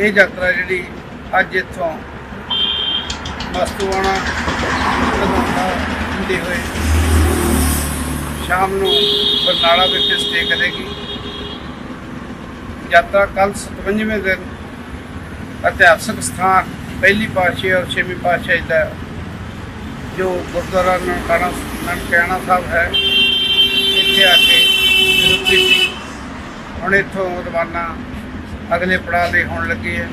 ਇਹ ਯਾਤਰਾ ਜਿਹੜੀ ਅੱਜ ਇੱਥੋਂ ਮਸਤੂਆਣਾ ਹੁੰਦੇ ਹੋਏ ਸ਼ਾਮ ਨੂੰ ਬਰਨਾਲਾ ਵਿਖੇ ਸਟੇ ਕਰੇਗੀ। ਯਾਤਰਾ ਕੱਲ 57ਵੇਂ ਦਿਨ ਇਤਿਹਾਸਕ ਸਥਾਨ ਪਹਿਲੀ ਪਾਤਸ਼ਾਹੀ ਔਰ ਛੇਵੀਂ ਪਾਤਸ਼ਾਹੀ ਦਾ ਜੋ ਗੁਰਦੁਆਰਾ ਨਨਕਾਣਾ ਨਨਕਾਣਾ ਸਾਹਿਬ ਹੈ, ਇੱਥੇ ਆ ਕੇ ਰੁਕੀ ਸੀ। ਹੁਣ ਇੱਥੋਂ ਰਵਾਨਾ ਅਗਲੇ ਪੜਾਅ ਦੇ ਹੋਣ ਲੱਗੇ ਹੈ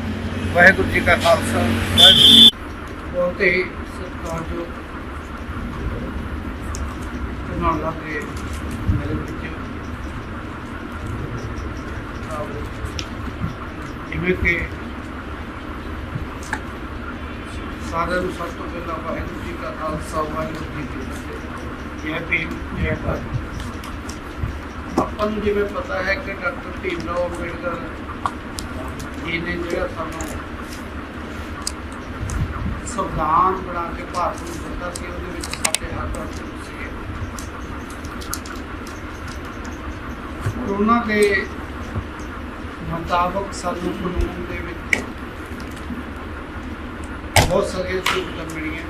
ਵਾਹਿਗੁਰੂ ਜੀ ਕਾ ਖਾਲਸਾ। ਵਾਹਿਗੁਰੂ ਜੀ ਬਹੁਤ ਹੀ ਸਤਿਕਾਰਯੋਗ ਕਨਾਲਾ ਦੇ ਮੇਰੇ ਵਿੱਚ ਜਿਵੇਂ ਕਿ ਸਾਰਿਆਂ ਨੂੰ ਸਭ ਤੋਂ ਪਹਿਲਾਂ ਵਾਹਿਗੁਰੂ ਜੀ ਕਾ ਖਾਲਸਾ, ਵਾਹਿਗੁਰੂ ਜੀ ਕੀ ਫਤਿਹ। ਇਹ ਭੀਮ ਇਹ ਕਰ ਆਪਾਂ ਨੂੰ ਜਿਵੇਂ ਪਤਾ ਹੈ ਕਿ ਡਾਕਟਰ ਭੀਮ ਰਾਓ ਅੰਬੇਡਕਰ ਜੀ ਜਿਹੜਾ ਸਾਨੂੰ ਸੰਵਿਧਾਨ ਬਣਾ ਕੇ ਭਾਰਤ ਨੂੰ ਦਿੱਤਾ ਸੀ, ਉਹਦੇ ਵਿੱਚ ਸਾਡੇ ਹੱਕ ਅਸੂਲ ਸੀਗੇ। ਉਹਨਾਂ ਦੇ ਮੁਤਾਬਕ ਸਾਨੂੰ ਕਾਨੂੰਨ ਦੇ ਵਿੱਚ ਬਹੁਤ ਸਾਰੀਆਂ ਸਹੂਲਤਾਂ ਮਿਲੀਆਂ।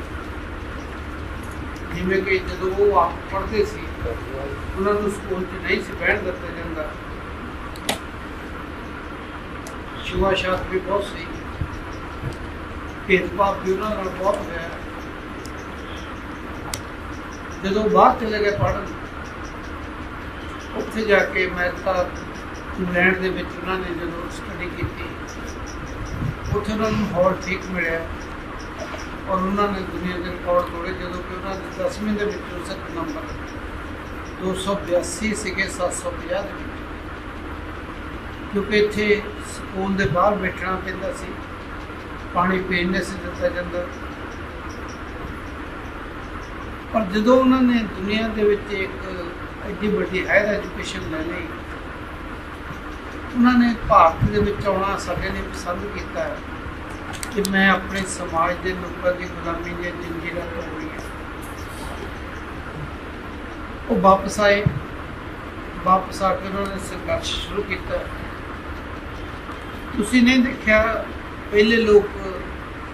ਜਿਵੇਂ ਕਿ ਜਦੋਂ ਉਹ ਆਪ ਪੜ੍ਹਦੇ ਸੀ, ਉਹਨਾਂ ਨੂੰ ਸਕੂਲ 'ਚ ਨਹੀਂ ਸੀ ਬਹਿਣ ਦਿੱਤਾ ਜਾਂਦਾ। ਛੂਆ ਛਾਤ ਵੀ ਬਹੁਤ ਸੀ ਭੇਦਭਾਵ ਵੀ ਉਹਨਾਂ ਨਾਲ ਬਹੁਤ ਹੋਇਆ। ਜਦੋਂ ਬਾਹਰ ਚਲੇ ਗਏ ਪੜ੍ਹਨ, ਉੱਥੇ ਜਾ ਕੇ ਅਮਰੀਕਾ ਇੰਗਲੈਂਡ ਦੇ ਵਿੱਚ ਉਹਨਾਂ ਨੇ ਜਦੋਂ ਸਟੱਡੀ ਕੀਤੀ, ਉੱਥੇ ਉਹਨਾਂ ਨੂੰ ਮਾਹੌਲ ਠੀਕ ਮਿਲਿਆ। ਔਰ ਉਹਨਾਂ ਨੇ ਦੁਨੀਆ ਦੇ ਰਿਕਾਰਡ ਤੋੜੇ, ਜਦੋਂ ਕਿ ਉਹਨਾਂ ਦੇ 10ਵੀਂ ਦੇ ਵਿੱਚੋਂ ਸੱਤ ਨੰਬਰ 282 ਸੀਗੇ 750 ਦੇ ਵਿੱਚ। ਕਿਉਂਕਿ ਇੱਥੇ ਸਕੂਲ ਦੇ ਬਾਹਰ ਬੈਠਣਾ ਪੈਂਦਾ ਸੀ। ਪਾਣੀ ਪੀਣ ਨਹੀਂ ਸੀ ਦਿੱਤਾ ਜਾਂਦਾ। ਪਰ ਜਦੋਂ ਉਹਨਾਂ ਨੇ ਦੁਨੀਆ ਦੇ ਵਿੱਚ ਇੱਕ ਐਡੀ ਵੱਡੀ ਹਾਇਰ ਐਜੂਕੇਸ਼ਨ ਲੈ ਲਈ, ਉਹਨਾਂ ਨੇ ਭਾਰਤ ਦੇ ਵਿੱਚ ਆਉਣਾ ਸਾਡੇ ਨੇ ਪਸੰਦ ਕੀਤਾ ਕਿ ਮੈਂ ਆਪਣੇ ਸਮਾਜ ਦੇ ਲੋਕਾਂ ਦੀ ਗੁਲਾਮੀ ਦੀਆਂ ਜੰਜੀਰਾਂ ਤੋੜਨੀਆਂ ਉਹ ਵਾਪਸ ਆਏ। ਵਾਪਸ ਆ ਕੇ ਉਹਨਾਂ ਨੇ ਸੰਘਰਸ਼ ਸ਼ੁਰੂ ਕੀਤਾ। ਤੁਸੀਂ ਨਹੀਂ ਦੇਖਿਆ? ਪਹਿਲੇ ਲੋਕ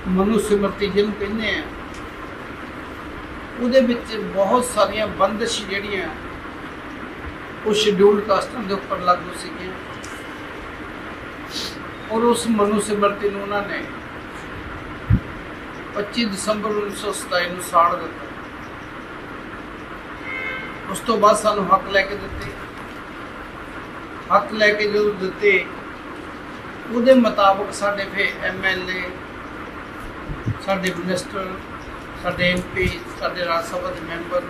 ਮਨੁ ਸਿਮਰਤੀ ਜਿਹਨੂੰ ਕਹਿੰਦੇ ਆ। ਉਹਦੇ ਵਿੱਚ ਬਹੁਤ ਸਾਰੀਆਂ ਬੰਦਸ਼ ਜਿਹੜੀਆਂ ਉਹ ਸ਼ਡਿਊਲਡ ਕਾਸਟਾਂ ਦੇ ਉੱਪਰ ਲਾਗੂ ਸੀਗੀਆਂ। ਔਰ ਉਸ ਮਨੁ ਸਿਮਰਤੀ ਨੂੰ ਉਹਨਾਂ ਨੇ 25 ਦਸੰਬਰ 1927 ਨੂੰ ਸਾੜ ਦਿੱਤਾ। ਉਸ ਤੋਂ ਬਾਅਦ ਸਾਨੂੰ ਹੱਕ ਲੈ ਕੇ ਦਿੱਤੇ। ਹੱਕ ਲੈ ਕੇ ਜਦੋਂ ਦਿੱਤੇ ਉਹਦੇ ਮੁਤਾਬਕ ਸਾਡੇ ਫੇ ਐਮਐਲਏ ਸਾਡੇ ਮਿਨਿਸਟਰ, ਸਾਡੇ ਐਮਪੀ ਸਾਡੇ ਰਾਜ ਸਭਾ ਦੇ ਮੈਂਬਰ,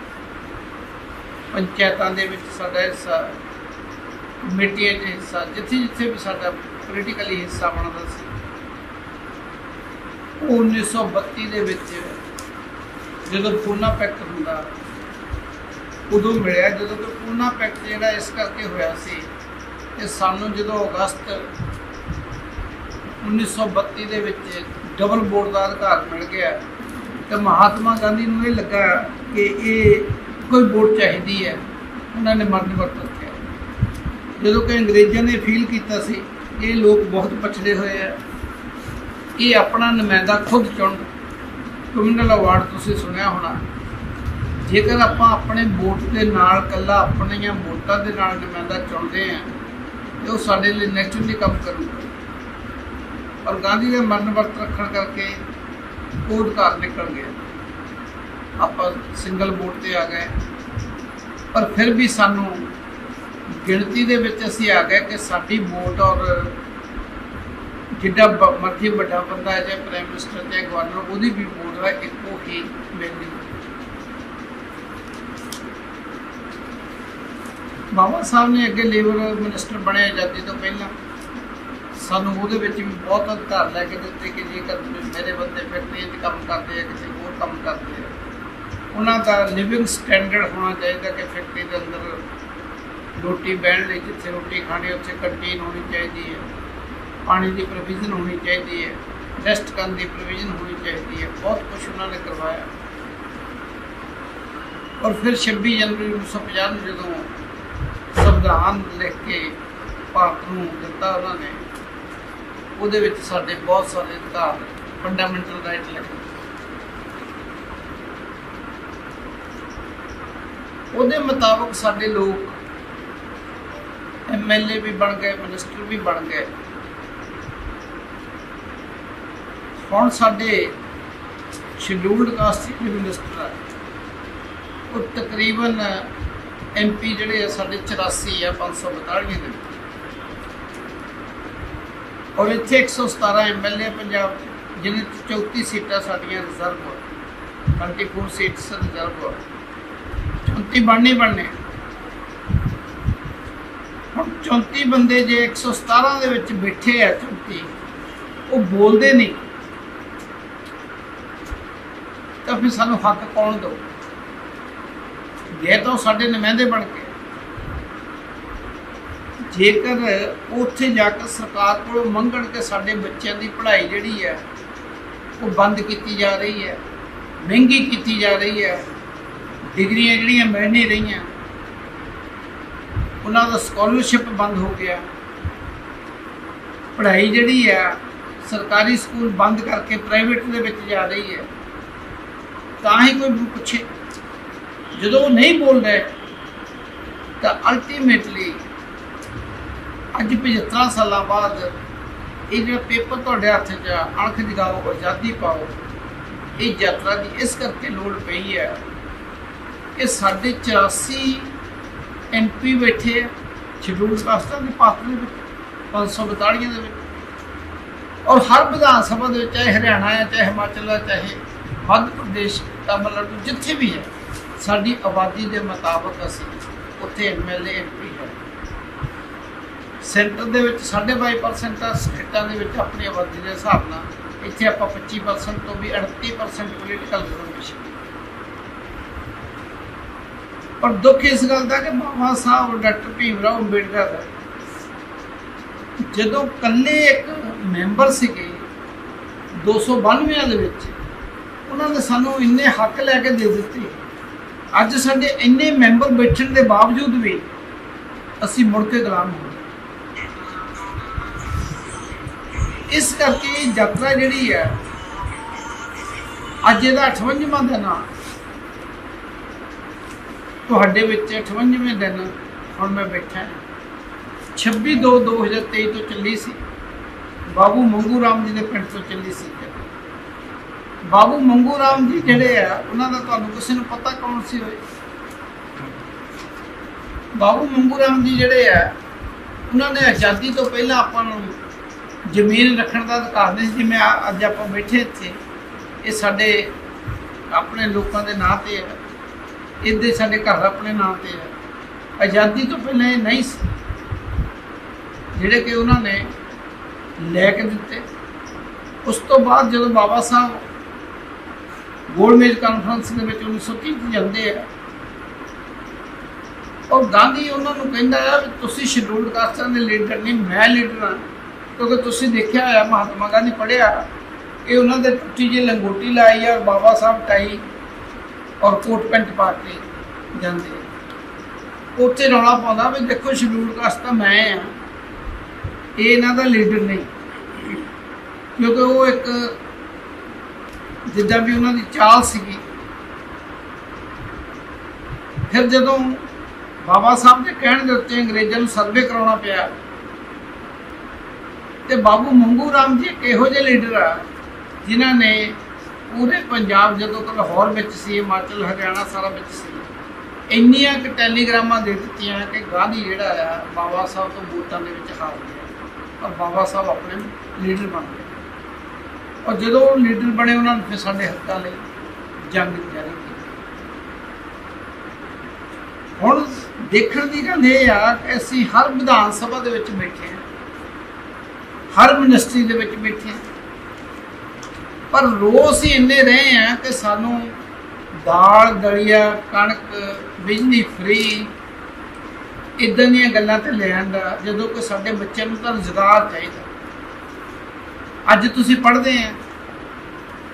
ਪੰਚਾਇਤਾਂ ਦੇ ਵਿੱਚ ਸਾਡਾ ਹਿੱਸਾ ਕਮੇਟੀਆਂ ਦੇ ਹਿੱਸਾ, ਜਿੱਥੇ ਜਿੱਥੇ ਵੀ ਸਾਡਾ ਪੋਲੀਟੀਕਲੀ ਹਿੱਸਾ ਬਣਦਾ ਸੀ। ਉਹ 1932 ਦੇ ਵਿੱਚ ਜਦੋਂ ਪੂਨਾ ਪੈਕਟ ਹੁੰਦਾ, ਉਦੋਂ ਮਿਲਿਆ। ਜਦੋਂ ਕਿ ਪੂਨਾ ਪੈਕਟ ਜਿਹੜਾ ਇਸ ਕਰਕੇ ਹੋਇਆ ਸੀ ਕਿ ਸਾਨੂੰ ਜਦੋਂ ਅਗਸਤ 1932 ਦੇ ਵਿੱਚ ਡਬਲ ਵੋਟ ਦਾ ਅਧਿਕਾਰ ਮਿਲ ਗਿਆ ਤੇ ਮਹਾਤਮਾ ਗਾਂਧੀ ਨੂੰ ਇਹ ਲੱਗਾ ਕਿ ਇਹ ਕੋਈ ਵੋਟ ਚਾਹੀਦੀ ਹੈ। ਉਹਨਾਂ ਨੇ ਮਰਨ ਵਰਤ ਰੱਖਿਆ ਜਦੋਂ ਕਿ ਅੰਗਰੇਜ਼ਾਂ ਨੇ ਫੀਲ ਕੀਤਾ ਸੀ ਕਿ ਇਹ ਲੋਕ ਬਹੁਤ ਪਛੜੇ ਹੋਏ ਆ ਇਹ ਆਪਣਾ ਨੁਮਾਇੰਦਾ ਖੁਦ ਚੁਣ। ਕਮਿਊਨਲ ਅਵਾਰਡ ਤੁਸੀਂ ਸੁਣਿਆ ਹੋਣਾ। ਜੇਕਰ ਆਪਾਂ ਆਪਣੇ ਵੋਟ ਦੇ ਨਾਲ ਕੱਲਾ ਆਪਣੀਆਂ ਵੋਟਾਂ ਦੇ ਨਾਲ ਨੁਮਾਇੰਦਾ ਚੁਣਦੇ ਆ ਤੇ ਉਹ ਸਾਡੇ ਲਈ ਨੈਚੁਰਲੀ ਕੰਮ ਕਰੂਗਾ। ਔਰ ਗਾਂਧੀ ਦੇ ਮਰਨ ਵਰਤ ਰੱਖਣ ਕਰਕੇ ਉਹ ਅਧਿਕਾਰ ਨਿਕਲ ਗਿਆ ਆਪਾਂ ਸਿੰਗਲ ਵੋਟ ਤੇ ਆ ਗਏ। ਪਰ ਫਿਰ ਵੀ ਸਾਨੂੰ ਗਿਣਤੀ ਦੇ ਵਿੱਚ ਅਸੀਂ ਆ ਗਏ ਕਿ ਸਾਡੀ ਵੋਟ ਔਰ ਜਿੱਡਾ ਮਰਜ਼ੀ ਵੱਡਾ ਬੰਦਾ ਹੈ, ਚਾਹੇ ਪ੍ਰਾਈਮ ਮਿਨਿਸਟਰ ਚਾਹੇ ਗਵਰਨਰ ਉਹਦੀ ਵੀ ਵੋਟ ਹੈ ਇੱਕੋ ਹੀ ਮਿਲਦੀ ਬਾਬਾ ਸਾਹਿਬ ਨੇ ਅੱਗੇ ਲੇਬਰ ਮਿਨਿਸਟਰ ਬਣੇ ਆਜ਼ਾਦੀ ਤੋਂ ਪਹਿਲਾਂ। ਸਾਨੂੰ ਉਹਦੇ ਵਿੱਚ ਵੀ ਬਹੁਤ ਅਧਿਕਾਰ ਲੈ ਕੇ ਦਿੱਤੇ ਕਿ ਜੇਕਰ ਮੇਰੇ ਬੰਦੇ ਫੈਕਟਰੀ 'ਚ ਕੰਮ ਕਰਦੇ ਆ, ਕਿਸੇ ਹੋਰ ਕੰਮ ਕਰਦੇ ਆ। ਉਹਨਾਂ ਦਾ ਲਿਵਿੰਗ ਸਟੈਂਡਰਡ ਹੋਣਾ ਚਾਹੀਦਾ ਕਿ ਫੈਕਟਰੀ ਦੇ ਅੰਦਰ ਰੋਟੀ ਬਹਿਣ ਲਈ ਜਿੱਥੇ ਰੋਟੀ ਖਾਣੀ, ਉੱਥੇ ਕੰਟੀਨ ਹੋਣੀ ਚਾਹੀਦੀ ਹੈ। ਪਾਣੀ ਦੀ ਪ੍ਰੋਵੀਜ਼ਨ ਹੋਣੀ ਚਾਹੀਦੀ ਹੈ। ਰੈਸਟ ਕਰਨ ਦੀ ਪ੍ਰੋਵੀਜ਼ਨ ਹੋਣੀ ਚਾਹੀਦੀ ਹੈ। ਬਹੁਤ ਕੁਝ ਉਹਨਾਂ ਨੇ ਕਰਵਾਇਆ। ਔਰ ਫਿਰ 26 ਜਨਵਰੀ 1950 ਨੂੰ ਜਦੋਂ ਸੰਵਿਧਾਨ ਲਿਖ ਕੇ ਭਾਰਤ ਨੂੰ ਦਿੱਤਾ ਉਹਨਾਂ ਨੇ ਉਹਦੇ ਵਿੱਚ ਸਾਡੇ ਬਹੁਤ ਸਾਰੇ ਅਧਿਕਾਰ ਫੰਡਾਮੈਂਟਲ ਰਾਈਟ ਲਿਖੇ ਉਹਦੇ ਮੁਤਾਬਕ ਸਾਡੇ ਲੋਕ ਐਮਐਲਏ ਵੀ ਬਣ ਗਏ ਮਿਨਿਸਟਰ ਵੀ ਬਣ ਗਏ। ਹੁਣ ਸਾਡੇ ਸ਼ਡਿਊਲਡ ਕਾਸਟ ਦੇ ਮਿਨਿਸਟਰ ਆ। ਉਹ ਤਕਰੀਬਨ ਐਮਪੀ ਜਿਹੜੇ ਆ, ਸਾਡੇ 84 ਆ 542 ਦੇ ਔਰ ਇੱਥੇ 117 ਐਮਐਲਏ ਪੰਜਾਬ 'ਚ, ਜਿਹਨੇ 'ਚ 34 ਸੀਟਾਂ ਸਾਡੀਆਂ ਰਿਜ਼ਰਵ ਹੋ 24 ਸੀਟਸ ਰਿਜ਼ਰਵ ਹੋ 34 ਬਣਨੇ ਬਣਨੇ। ਹੁਣ 34 ਬੰਦੇ ਜੇ 117 ਦੇ ਵਿੱਚ ਬੈਠੇ ਆ 34 ਉਹ ਬੋਲਦੇ ਨਹੀਂ। ਤਾਂ ਫਿਰ ਸਾਨੂੰ ਹੱਕ ਕੌਣ ਦਊ? ਜੇ ਤਾਂ ਉਹ ਸਾਡੇ ਨੁਮਾਇੰਦੇ ਬਣ ਕੇ। ਜੇਕਰ ਉੱਥੇ ਜਾ ਕੇ ਸਰਕਾਰ ਕੋਲ ਮੰਗਣ ਕਿ ਸਾਡੇ ਬੱਚਿਆਂ ਦੀ ਪੜ੍ਹਾਈ ਜਿਹੜੀ ਹੈ, ਉਹ ਬੰਦ ਕੀਤੀ ਜਾ ਰਹੀ ਹੈ, ਮਹਿੰਗੀ ਕੀਤੀ ਜਾ ਰਹੀ ਹੈ, ਡਿਗਰੀਆਂ ਜਿਹੜੀਆਂ ਮਿਲ ਨਹੀਂ ਰਹੀਆਂ, ਉਹਨਾਂ ਦਾ ਸਕਾਲਰਸ਼ਿਪ ਬੰਦ ਹੋ ਗਿਆ। ਪੜ੍ਹਾਈ ਜਿਹੜੀ ਹੈ, ਸਰਕਾਰੀ ਸਕੂਲ ਬੰਦ ਕਰਕੇ ਪ੍ਰਾਈਵੇਟ ਦੇ ਵਿੱਚ ਜਾ ਰਹੀ ਹੈ। ਤਾਂ ਹੀ ਕੋਈ ਪੁੱਛੇ ਜਦੋਂ ਉਹ ਨਹੀਂ ਬੋਲ ਰਹੇ ਤਾਂ ਅਲਟੀਮੇਟਲੀ ਅੱਜ 75 ਸਾਲਾਂ ਬਾਅਦ ਇਹ ਜਿਹੜਾ ਪੇਪਰ ਤੁਹਾਡੇ ਹੱਥ 'ਚ ਆ, ਅਣਖ ਜਗਾਓ ਆਜ਼ਾਦੀ ਪਾਓ। ਇਹ ਯਾਤਰਾ ਦੀ ਇਸ ਕਰਕੇ ਲੋੜ ਪਈ ਹੈ ਕਿ ਸਾਡੇ 84 ਐਮਪੀ ਬੈਠੇ ਆ ਸ਼ਡਿਊਲ ਕਾਸਟਾਂ ਦੇ ਪਾਤਰ ਦੇ ਵਿੱਚ 542 ਦੇ ਵਿੱਚ। ਔਰ ਹਰ ਵਿਧਾਨ ਸਭਾ ਦੇ ਵਿੱਚ ਚਾਹੇ ਹਰਿਆਣਾ ਹੈ ਚਾਹੇ ਹਿਮਾਚਲ ਹੈ ਚਾਹੇ ਮੱਧ ਪ੍ਰਦੇਸ਼ ਤਾਮਿਲਨਾਡੂ ਜਿੱਥੇ ਵੀ ਹੈ ਸਾਡੀ ਆਬਾਦੀ ਦੇ ਮੁਤਾਬਕ ਅਸੀਂ ਉੱਥੇ ਐਮਐਲਏ ਐਮਪੀ ਹੈ ਸੈਂਟਰ ਦੇ ਵਿੱਚ 22% ਆ ਸਟੇਟਾਂ ਦੇ ਵਿੱਚ ਆਪਣੀ ਆਬਾਦੀ ਦੇ ਹਿਸਾਬ ਨਾਲ। ਇੱਥੇ ਆਪਾਂ 25% ਤੋਂ ਵੀ 38% ਪੋਲੀਟੀਕਲ ਰਿਜ਼ਰਵੇਸ਼ਨ ਪਰ ਦੁੱਖ ਇਸ ਗੱਲ ਦਾ ਕਿ ਬਾਬਾ ਸਾਹਿਬ, ਡਾਕਟਰ ਭੀਮ ਰਾਓ ਅੰਬੇਡਕਰ ਜਦੋਂ ਕੱਲੇ ਇੱਕ ਮੈਂਬਰ ਸੀਗੇ 292 ਦੇ ਵਿੱਚ, ਉਹਨਾਂ ਨੇ ਸਾਨੂੰ ਇੰਨੇ ਹੱਕ ਲੈ ਕੇ ਦੇ ਦਿੱਤੇ। ਅੱਜ ਸਾਡੇ ਇੰਨੇ ਮੈਂਬਰ ਬੈਠਣ ਦੇ ਬਾਵਜੂਦ ਵੀ ਅਸੀਂ ਮੁੜ ਕੇ ਗੁਲਾਮ ਹੋ ਇਸ ਕਰਕੇ ਯਾਤਰਾ ਜਿਹੜੀ ਹੈ, ਅੱਜ ਇਹਦਾ 58ਵਾਂ ਦਿਨ ਆ। ਤੁਹਾਡੇ ਵਿੱਚ 58ਵੇਂ ਦਿਨ ਹੁਣ ਮੈਂ ਬੈਠਾ 26 2 2023 ਤੋਂ ਚੱਲੀ ਸੀ। ਬਾਬੂ ਮੰਗੂ ਰਾਮ ਜੀ ਦੇ ਪਿੰਡ ਤੋਂ ਚੱਲੀ ਸੀ। ਬਾਬੂ ਮੰਗੂ ਰਾਮ ਜੀ ਜਿਹੜੇ ਆ, ਉਹਨਾਂ ਦਾ ਤੁਹਾਨੂੰ ਕਿਸੇ ਨੂੰ ਪਤਾ ਕੌਣ ਸੀ ਹੋਏ? ਬਾਬੂ ਮੰਗੂ ਰਾਮ ਜੀ ਜਿਹੜੇ ਆ, ਉਹਨਾਂ ਨੇ ਆਜ਼ਾਦੀ ਤੋਂ ਪਹਿਲਾਂ ਆਪਾਂ ਨੂੰ ਜ਼ਮੀਨ ਰੱਖਣ ਦਾ ਅਧਿਕਾਰ ਨਹੀਂ ਸੀ, ਜਿਵੇਂ ਅੱਜ ਆਪਾਂ ਬੈਠੇ ਇੱਥੇ, ਇਹ ਸਾਡੇ ਆਪਣੇ ਲੋਕਾਂ ਦੇ ਨਾਂ ਤੇ ਹੈ। ਇਹਦੇ ਸਾਡੇ ਘਰ ਆਪਣੇ ਨਾਂ ਤੇ ਹੈ। ਆਜ਼ਾਦੀ ਤੋਂ ਪਹਿਲਾਂ ਇਹ ਨਹੀਂ ਸੀ। ਜਿਹੜੇ ਕਿ ਉਹਨਾਂ ਨੇ ਲੈ ਕੇ ਦਿੱਤੇ। ਉਸ ਤੋਂ ਬਾਅਦ ਜਦੋਂ ਬਾਬਾ ਸਾਹਿਬ ਗੋਲਮੇਜ ਕਾਨਫਰੰਸ ਦੇ ਵਿੱਚ 1930 ਚ ਜਾਂਦੇ ਆ ਔਰ ਗਾਂਧੀ ਉਹਨਾਂ ਨੂੰ ਕਹਿੰਦਾ ਆ ਵੀ ਤੁਸੀਂ ਸ਼ਡਿਊਲਡ ਕਾਸਟਾਂ ਦੇ ਲੀਡਰ ਨਹੀਂ, ਮੈਂ ਲੀਡਰ ਹਾਂ। ਕਿਉਂਕਿ ਤੁਸੀਂ ਦੇਖਿਆ ਹੋਇਆ ਮਹਾਤਮਾ ਗਾਂਧੀ ਪੜ੍ਹਿਆ, ਇਹ ਉਹਨਾਂ ਦੇ ਟੁੱਟੀ ਜਿਹੀ ਲੰਗੋਟੀ ਲਾਈ ਔਰ ਬਾਬਾ ਸਾਹਿਬ ਟਾਈ ਔਰ ਕੋਟ ਪੈਂਟ ਪਾ ਕੇ ਜਾਂਦੇ ਉੱਥੇ ਰੌਲਾ ਪਾਉਂਦਾ ਵੀ ਦੇਖੋ ਸ਼ਡਿਊਲਡ ਕਾਸਟ ਤਾਂ ਮੈਂ ਆ। ਇਹ ਇਹਨਾਂ ਦਾ ਲੀਡਰ ਨਹੀਂ। ਕਿਉਂਕਿ ਉਹ ਇੱਕ ਜਿੱਦਾਂ ਵੀ ਉਹਨਾਂ ਦੀ ਚਾਲ ਸੀਗੀ। ਫਿਰ ਜਦੋਂ ਬਾਬਾ ਸਾਹਿਬ ਦੇ ਕਹਿਣ ਦੇ ਉੱਤੇ ਅੰਗਰੇਜ਼ਾਂ ਨੂੰ ਸਰਵੇ ਕਰਾਉਣਾ ਪਿਆ ਤੇ ਬਾਬੂ ਮੰਗੂ ਰਾਮ ਜੀ ਇੱਕ ਇਹੋ ਜਿਹੇ ਲੀਡਰ ਆ, ਜਿਨ੍ਹਾਂ ਨੇ ਪੂਰੇ ਪੰਜਾਬ ਜਦੋਂ ਕਿ ਲਾਹੌਰ ਵਿੱਚ ਸੀ, ਹਿਮਾਚਲ, ਹਰਿਆਣਾ ਸਾਰਾ ਵਿੱਚ ਸੀ, ਇੰਨੀਆਂ ਕਿ ਟੈਲੀਗ੍ਰਾਮਾਂ ਦੇ ਦਿੱਤੀਆਂ ਕਿ ਗਾਂਧੀ ਜਿਹੜਾ ਆ, ਬਾਬਾ ਸਾਹਿਬ ਤੋਂ ਵੋਟਾਂ ਦੇ ਵਿੱਚ ਹਾਰ ਗਿਆ। ਔਰ ਬਾਬਾ ਸਾਹਿਬ ਆਪਣੇ ਲੀਡਰ ਬਣ ਗਏ। ਔਰ ਜਦੋਂ ਉਹ ਲੀਡਰ ਬਣੇ, ਉਹਨਾਂ ਨੇ ਫਿਰ ਸਾਡੇ ਹੱਕਾਂ ਲਈ ਜੰਗ ਜਾਰੀ ਕੀਤੀ। ਹੁਣ ਦੇਖਣ ਦੀ ਗੱਲ ਇਹ ਆ ਕਿ ਅਸੀਂ ਹਰ ਵਿਧਾਨ ਸਭਾ ਦੇ ਵਿੱਚ ਬੈਠੇ ਹਾਂ। ਹਰ ਮਿਨਿਸਟਰੀ ਦੇ ਵਿੱਚ ਬੈਠੇ ਹਾਂ ਪਰ ਰੋਜ਼ ਹੀ ਇੰਨੇ ਰਹੇ ਆ ਕਿ ਸਾਨੂੰ ਦਾਲ, ਦਲੀਆ, ਕਣਕ, ਬਿਜਲੀ ਫ੍ਰੀ ਇਦਾਂ ਦੀਆਂ ਗੱਲਾਂ ਤੇ ਲੈਣ ਦਾ ਜਦੋਂ ਕਿ ਸਾਡੇ ਬੱਚਿਆਂ ਨੂੰ ਤਾਂ ਰੁਜ਼ਗਾਰ ਚਾਹੀਦਾ। ਅੱਜ ਤੁਸੀਂ ਪੜ੍ਹਦੇ ਆ,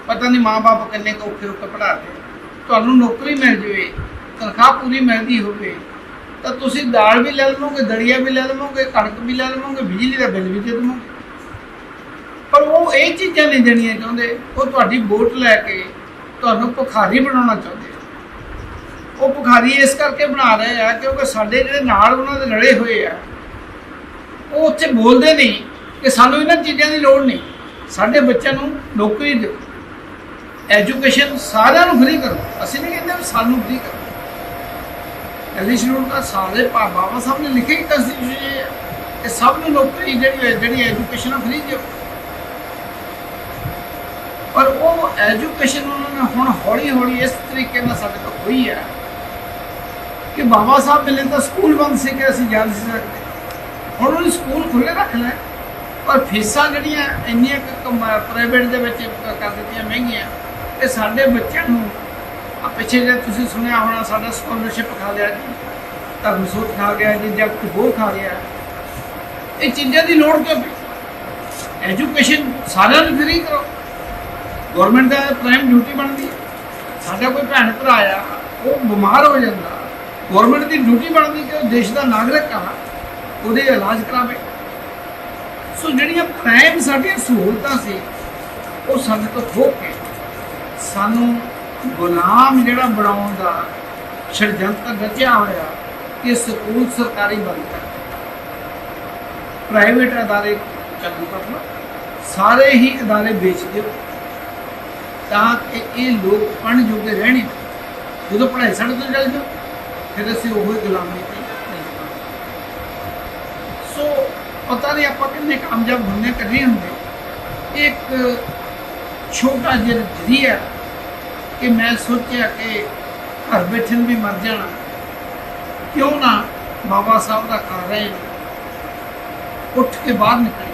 ਪਤਾ ਨਹੀਂ ਮਾਪੇ ਕਿੰਨੇ ਕੁ ਔਖੇ ਹੋ ਕੇ ਪੜ੍ਹਾਉਂਦੇ ਆ। ਤੁਹਾਨੂੰ ਨੌਕਰੀ ਮਿਲ ਜਵੇ, ਤਨਖਾਹ ਪੂਰੀ ਮਿਲਦੀ ਹੋਵੇ, ਤਾਂ ਤੁਸੀਂ ਦਾਲ ਵੀ ਲੈ ਲਵੋਗੇ, ਦਲੀਆ ਵੀ ਲੈ ਲਵੋਗੇ, ਕਣਕ ਵੀ ਲੈ ਲਵੋਗੇ, ਬਿਜਲੀ ਦਾ ਬਿੱਲ ਵੀ ਦੇ ਦੇਵੋਗੇ। ਪਰ ਉਹ ਇਹ ਚੀਜ਼ਾਂ ਨਹੀਂ ਦੇਣੀਆਂ ਚਾਹੁੰਦੇ। ਉਹ ਤੁਹਾਡੀ ਵੋਟ ਲੈ ਕੇ ਤੁਹਾਨੂੰ ਭਿਖਾਰੀ ਬਣਾਉਣਾ ਚਾਹੁੰਦੇ ਆ। ਉਹ ਭੁਖਾਰੀ ਇਸ ਕਰਕੇ ਬਣਾ ਰਹੇ ਆ ਕਿਉਂਕਿ ਸਾਡੇ ਜਿਹੜੇ ਨਾਲ ਉਹਨਾਂ ਦੇ ਲੜੇ ਹੋਏ ਆ, ਉਹ ਉੱਥੇ ਬੋਲਦੇ ਨਹੀਂ ਕਿ ਸਾਨੂੰ ਇਹਨਾਂ ਚੀਜ਼ਾਂ ਦੀ ਲੋੜ ਨਹੀਂ। ਸਾਡੇ ਬੱਚਿਆਂ ਨੂੰ ਨੌਕਰੀ ਦਿਓ। ਐਜੂਕੇਸ਼ਨ ਸਾਰਿਆਂ ਨੂੰ ਫ੍ਰੀ ਕਰੋ। ਅਸੀਂ ਨਹੀਂ ਕਹਿੰਦੇ ਸਾਨੂੰ ਫ੍ਰੀ ਕਰੋ। ਐਲੀ ਸ਼ਡਿਊਲ ਦਾ ਸਾਰੇ ਭਾ- ਬਾਬਾ ਸਾਹਿਬ ਨੇ ਲਿਖਿਆ ਹੀ ਕੰਸਟੀਟਿਊਸ਼ਨ ਕਿ ਸਭ ਨੂੰ ਨੌਕਰੀ ਜਿਹੜੀ ਜਿਹੜੀ ਐਜੂਕੇਸ਼ਨ ਆ ਫ੍ਰੀ ਦਿਓ। ਪਰ ਉਹ ਐਜੂਕੇਸ਼ਨ ਉਹਨਾਂ ਨੇ ਹੁਣ ਹੌਲੀ ਹੌਲੀ ਇਸ ਤਰੀਕੇ ਨਾਲ ਸਾਡੇ ਤੋਂ ਹੋਈ ਹੈ ਕਿ ਬਾਬਾ ਸਾਹਿਬ ਮਿਲੇ ਤਾਂ ਸਕੂਲ ਬੰਦ ਸੀ ਕਿ ਅਸੀਂ ਜਾ ਨਹੀਂ ਸਕਦੇ ਹੁਣ ਉਹਨੇ ਸਕੂਲ ਖੁੱਲੇ ਰੱਖ ਲੈ ਪਰ ਫੀਸਾਂ ਜਿਹੜੀਆਂ ਇੰਨੀਆਂ ਪ੍ਰਾਈਵੇਟ ਦੇ ਵਿੱਚ ਕਰ ਦਿੱਤੀਆਂ ਮਹਿੰਗੀਆਂ ਇਹ ਸਾਡੇ ਬੱਚਿਆਂ ਨੂੰ ਆ ਪਿੱਛੇ ਜੇ ਤੁਸੀਂ ਸੁਣਿਆ ਹੋਣਾ, ਸਾਡਾ ਸਕਾਲਰਸ਼ਿਪ ਖਾ ਲਿਆ ਜੀ, ਧਰਮ ਸੋਚ ਖਾ ਗਿਆ ਜੀ, ਜਾਂ ਕੁਝ ਹੋਰ ਖਾ ਗਿਆ। ਇਹ ਚੀਜ਼ਾਂ ਦੀ ਲੋੜ ਕਿਉਂ ਪਈ? ਐਜੂਕੇਸ਼ਨ ਸਾਰਿਆਂ ਨੂੰ ਫ੍ਰੀ ਕਰੋ। ਗਵਰਨਮੈਂਟ ਦਾ ਪ੍ਰਾਈਮ ਡਿਊਟੀ ਬਣਦੀ ਸਾਡਾ ਕੋਈ ਭੈਣ ਭਰਾ ਆ, ਉਹ ਬਿਮਾਰ ਹੋ ਜਾਂਦਾ। ਗਵਰਨਮੈਂਟ ਦੀ ਡਿਊਟੀ ਬਣਦੀ ਕਿ ਉਹ ਦੇਸ਼ ਦਾ ਨਾਗਰਿਕ ਆ, ਉਹਦੇ ਇਲਾਜ ਕਰਾਵੇ। ਸੋ ਜਿਹੜੀਆਂ ਪ੍ਰਾਈਮ ਸਾਡੀਆਂ ਸਹੂਲਤਾਂ ਸੀ, ਉਹ ਸਾਡੇ ਤੋਂ ਖੋਹ ਕੇ ਸਾਨੂੰ ਗੁਲਾਮ ਜਿਹੜਾ ਬਣਾਉਣ ਦਾ ਛੜਜੰਤਰ ਰਚਿਆ ਹੋਇਆ ਕਿ ਸਕੂਲ ਸਰਕਾਰੀ ਬੰਦ ਕਰ ਪ੍ਰਾਈਵੇਟ ਅਦਾਰੇ ਚਾਲੂ ਕਰ ਸਾਰੇ ਹੀ ਅਦਾਰੇ ਵੇਚ ਦਿਓ। ਤਾਂ ਕਿ ਇਹ ਲੋਕ ਪੜ੍ਹਨ ਜੋਗੇ ਰਹਿਣੇ। ਜਦੋਂ ਪੜ੍ਹਾਈ ਸਾਡੇ ਤੋਂ ਚੱਲ ਜਾਓ, ਫਿਰ ਅਸੀਂ ਉਹ ਹੀ ਗੁਲਾਮੀ ਤੇ ਸੋ, ਪਤਾ ਨਹੀਂ ਆਪਾਂ ਕਿੰਨੇ ਕਾਮਯਾਬ ਹੁੰਨੇ ਕਰਨੇ ਨਹੀਂ ਹੁੰਦੇ। ਇੱਕ ਛੋਟਾ ਜਿਹਾ ਜਰੀਆ ਕਿ ਮੈਂ ਸੋਚਿਆ ਕਿ ਘਰ ਬੈਠੇ ਵੀ ਮਰ ਜਾਣਾ। ਕਿਉਂ ਨਾ ਬਾਬਾ ਸਾਹਿਬ ਦਾ ਕਰ ਰਹੇ। ਉੱਠ ਕੇ ਬਾਹਰ ਨਿਕਲ।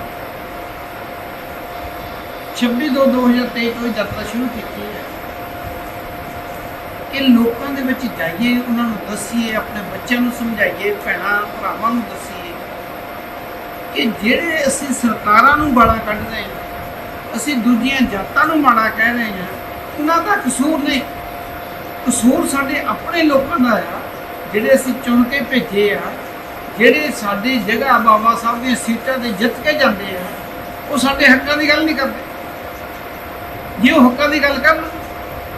26 ਦੋ 2023 ਤੋਂ ਇਹ ਯਾਤਰਾ ਸ਼ੁਰੂ ਕੀਤੀ ਹੈ। ਕਿ ਲੋਕਾਂ ਦੇ ਵਿੱਚ ਜਾਈਏ, ਉਹਨਾਂ ਨੂੰ ਦੱਸੀਏ, ਆਪਣੇ ਬੱਚਿਆਂ ਨੂੰ ਸਮਝਾਈਏ, ਭੈਣਾਂ, ਭਰਾਵਾਂ ਨੂੰ ਦੱਸੀਏ ਕਿ ਜਿਹੜੇ ਅਸੀਂ ਸਰਕਾਰਾਂ ਨੂੰ ਬਾੜਾ ਕੱਢ ਰਹੇ ਹਾਂ, ਅਸੀਂ ਦੂਜੀਆਂ ਜਾਤਾਂ ਨੂੰ ਮਾੜਾ ਕਹਿ ਰਹੇ ਹਾਂ, ਉਹਨਾਂ ਦਾ ਕਸੂਰ ਨਹੀਂ। ਕਸੂਰ ਸਾਡੇ ਆਪਣੇ ਲੋਕਾਂ ਦਾ ਆ, ਜਿਹੜੇ ਅਸੀਂ ਚੁਣ ਕੇ ਭੇਜੇ ਆ, ਜਿਹੜੇ ਸਾਡੀ ਜਗ੍ਹਾ ਬਾਬਾ ਸਾਹਿਬ ਦੀਆਂ ਸੀਟਾਂ ਤੇ ਜਿੱਤ ਕੇ ਜਾਂਦੇ ਆ, ਉਹ ਸਾਡੇ ਹੱਕਾਂ ਦੀ ਗੱਲ ਨਹੀਂ ਕਰਦੇ। ਜੇ ਉਹ ਹੱਕਾਂ ਦੀ ਗੱਲ ਕਰਨ,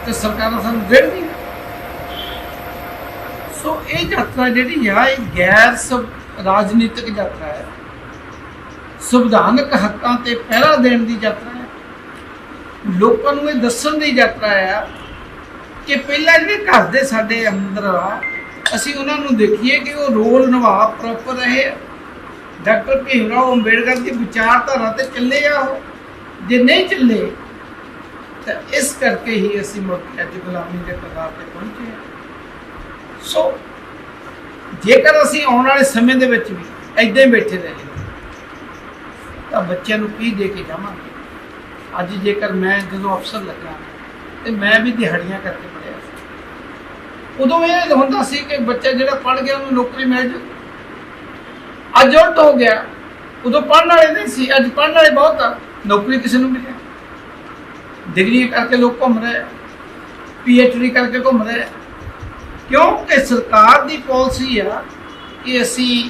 ਤੇ ਸਰਕਾਰਾਂ ਸਾਨੂੰ ਦੇਣਗੀਆਂ ਸੋ ਇਹ ਯਾਤਰਾ ਜਿਹੜੀ ਆ, ਇਹ ਗੈਰ ਸਭ ਰਾਜਨੀਤਿਕ ਯਾਤਰਾ ਹੈ। ਸੰਵਿਧਾਨਕ ਹੱਕਾਂ ਤੇ ਪਹਿਰਾ ਦੇਣ ਦੀ ਯਾਤਰਾ ਹੈ। ਲੋਕਾਂ ਨੂੰ ਇਹ ਦੱਸਣ ਦੀ ਯਾਤਰਾ ਆ ਕਿ ਪਹਿਲਾਂ ਜਿਹੜੇ ਘਰ ਦੇ ਸਾਡੇ ਅੰਦਰ ਆ, ਅਸੀਂ ਉਹਨਾਂ ਨੂੰ ਦੇਖੀਏ ਕਿ ਉਹ ਰੋਲ ਨਿਭਾ ਪ੍ਰੋਪਰ ਰਹੇ ਆ। ਡਾਕਟਰ ਭੀਮ ਰਾਓ ਅੰਬੇਡਕਰ ਦੀ ਵਿਚਾਰਧਾਰਾ ਤੇ ਚੱਲੇ ਆ ਉਹ। ਜੇ ਨਹੀਂ ਚੱਲੇ ਤਾਂ ਇਸ ਕਰਕੇ ਹੀ ਅਸੀਂ ਮੁੜ ਕੇ ਅੱਜ ਗੁਲਾਮੀ ਦੇ ਕਗਾਰ ਤੇ ਪਹੁੰਚੇ ਹਾਂ। ਸੋ ਜੇਕਰ ਅਸੀਂ ਆਉਣ ਵਾਲੇ ਸਮੇਂ ਦੇ ਵਿੱਚ ਵੀ ਐਦਾਂ ਹੀ ਬੈਠੇ ਰਹੇ ਤਾਂ ਬੱਚਿਆਂ ਨੂੰ ਕੀ ਦੇ ਕੇ ਜਾਵਾਂਗੇ? ਅੱਜ ਜੇਕਰ ਮੈਂ ਜਦੋਂ ਅਫਸਰ ਲੱਗਾ ਤੇ ਮੈਂ ਵੀ ਦਿਹਾੜੀਆਂ ਕਰਕੇ ਪੜਿਆ ਸੀ, ਉਦੋਂ ਇਹ ਹੁੰਦਾ ਸੀ ਕਿ ਬੱਚਾ ਜਿਹੜਾ ਪੜ ਗਿਆ ਉਹਨੂੰ ਨੌਕਰੀ ਮਿਲ ਜੂ ਅੱਜ ਉਲਟ ਹੋ ਗਿਆ। ਉਦੋਂ ਪੜਨ ਵਾਲੇ ਨਹੀਂ ਸੀ, ਅੱਜ ਪੜਨ ਵਾਲੇ ਬਹੁਤ ਆ, ਨੌਕਰੀ ਕਿਸੇ ਨੂੰ ਮਿਲਿਆ। ਡਿਗਰੀ ਕਰਕੇ ਲੋਕ ਘੁੰਮ ਰਹੇ ਪੀਐਚਡੀ ਕਰਕੇ ਘੁੰਮ ਰਹੇ ਕਿਉਂਕਿ ਸਰਕਾਰ ਦੀ ਪਾਲਿਸੀ ਆ ਕਿ ਅਸੀਂ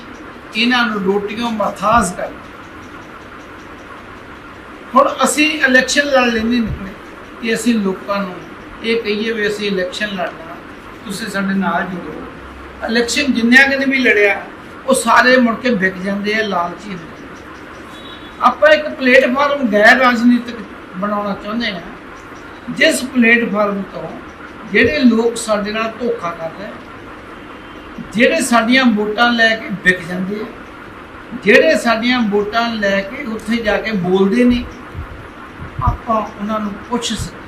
ਇਹਨਾਂ ਨੂੰ ਰੋਟੀਆਂ ਮਥਾਜ਼ ਕਰ ਹੁਣ ਅਸੀਂ ਇਲੈਕਸ਼ਨ ਲੜ ਲੈਂਦੇ ਨਿਕਲੇ ਕਿ ਅਸੀਂ ਲੋਕਾਂ ਨੂੰ ਇਹ ਕਹੀਏ ਵੀ ਅਸੀਂ ਇਲੈਕਸ਼ਨ ਲੜਨਾ, ਤੁਸੀਂ ਸਾਡੇ ਨਾਲ ਜੁੜੋ। ਇਲੈਕਸ਼ਨ ਜਿੰਨਿਆਂ ਕਦੇ ਵੀ ਲੜਿਆ, ਉਹ ਸਾਰੇ ਮੁੜ ਕੇ ਵਿਕ ਜਾਂਦੇ ਆ, ਲਾਲਚੀ ਹੁੰਦੇ ਆਪਾਂ ਇੱਕ ਪਲੇਟਫਾਰਮ ਗੈਰ ਰਾਜਨੀਤਿਕ ਬਣਾਉਣਾ ਚਾਹੁੰਦੇ ਹਾਂ ਜਿਸ ਪਲੇਟਫਾਰਮ ਤੋਂ ਜਿਹੜੇ ਲੋਕ ਸਾਡੇ ਨਾਲ ਧੋਖਾ ਕਰਦੇ, ਜਿਹੜੇ ਸਾਡੀਆਂ ਵੋਟਾਂ ਲੈ ਕੇ ਵਿਕ ਜਾਂਦੇ ਆ ਜਿਹੜੇ ਸਾਡੀਆਂ ਵੋਟਾਂ ਲੈ ਕੇ ਉੱਥੇ ਜਾ ਕੇ ਬੋਲਦੇ ਨੇ, ਆਪਾਂ ਉਹਨਾਂ ਨੂੰ ਪੁੱਛ ਸਕਦੇ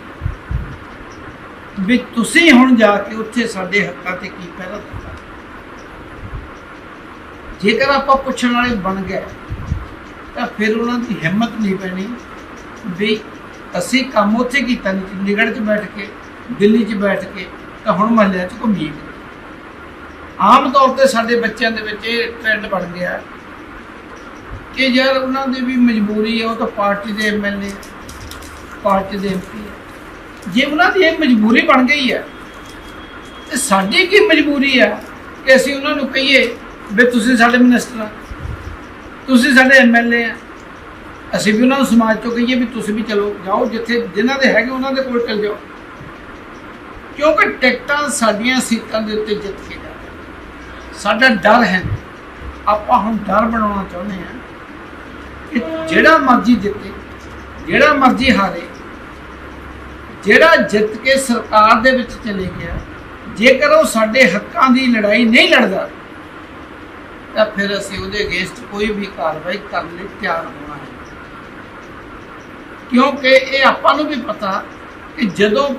ਵੀ ਤੁਸੀਂ ਹੁਣ ਜਾ ਕੇ ਉੱਥੇ ਸਾਡੇ ਹੱਕਾਂ ਤੇ ਕੀ ਪਹਿਰਾ ਦਿੱਤਾ। ਜੇਕਰ ਆਪਾਂ ਪੁੱਛਣ ਵਾਲੇ ਬਣ ਗਏ, ਤਾਂ ਫਿਰ ਉਹਨਾਂ ਦੀ ਹਿੰਮਤ ਨਹੀਂ ਪੈਣੀ ਵੀ ਅਸੀਂ ਕੰਮ ਉੱਥੇ ਕੀਤਾ ਨਹੀਂ ਚੰਡੀਗੜ੍ਹ 'ਚ ਬੈਠ ਕੇ, ਦਿੱਲੀ 'ਚ ਬੈਠ ਕੇ, ਤਾਂ ਹੁਣ ਮਹੱਲਿਆਂ 'ਚ ਘੁੰਮੀਏ ਆਮ ਤੌਰ ਤੇ ਸਾਡੇ ਬੱਚਿਆਂ ਦੇ ਵਿੱਚ ਇਹ ਟ੍ਰੈਂਡ ਬਣ ਗਿਆ ਕਿ ਯਾਰ ਉਹਨਾਂ ਦੀ ਵੀ ਮਜਬੂਰੀ ਹੈ, ਉਹ ਤਾਂ ਪਾਰਟੀ ਦੇ ਐਮਐਲਏ ਪਾਰਟੀ ਦੇ ਐਮਪੀ ਜੇ ਉਹਨਾਂ ਦੀ ਇਹ ਮਜਬੂਰੀ ਬਣ ਗਈ ਹੈ, ਤੇ ਸਾਡੀ ਕੀ ਮਜਬੂਰੀ ਹੈ ਕਿ ਅਸੀਂ ਉਹਨਾਂ ਨੂੰ ਕਹੀਏ ਵੀ ਤੁਸੀਂ ਸਾਡੇ ਮਿਨਿਸਟਰ ਆ, ਤੁਸੀਂ ਸਾਡੇ ਐਮਐਲਏ ਆ ਅਸੀਂ ਵੀ ਉਹਨਾਂ ਨੂੰ ਸਮਾਜ ਤੋਂ ਕਹੀਏ ਵੀ ਤੁਸੀਂ ਵੀ ਚਲੋ ਜਾਓ, ਜਿੱਥੇ ਜਿਨ੍ਹਾਂ ਦੇ ਹੈਗੇ ਉਹਨਾਂ ਦੇ ਕੋਲ ਚਲ ਜਾਓ। ਕਿਉਂਕਿ ਟਿਕਟਾਂ ਸਾਡੀਆਂ ਸੀਟਾਂ ਦੇ ਉੱਤੇ ਜਿੱਤ ਕੇ ਜਾਂਦੇ ਸਾਡਾ ਡਰ ਹੈ। ਆਪਾਂ ਹੁਣ ਡਰ ਬਣਾਉਣਾ ਚਾਹੁੰਦੇ ਹਾਂ ਕਿ ਜਿਹੜਾ ਮਰਜ਼ੀ ਜਿੱਤੇ, ਜਿਹੜਾ ਮਰਜ਼ੀ ਹਾਰੇ, ਜਿਹੜਾ ਜਿੱਤ ਕੇ ਸਰਕਾਰ ਦੇ ਵਿੱਚ ਚਲੇ ਗਿਆ, ਜੇਕਰ ਉਹ ਸਾਡੇ ਹੱਕਾਂ ਦੀ ਲੜਾਈ ਨਹੀਂ ਲੜਦਾ, ਤਾਂ ਫਿਰ ਅਸੀਂ ਉਹਦੇ ਅਗੇਂਸਟ ਕੋਈ ਵੀ ਕਾਰਵਾਈ ਕਰਨ ਲਈ ਤਿਆਰ ਹੋਣਾ ਹੈ। ਕਿਉਂਕਿ ਇਹ ਆਪਾਂ ਨੂੰ ਵੀ ਪਤਾ ਕਿ ਜਦੋਂ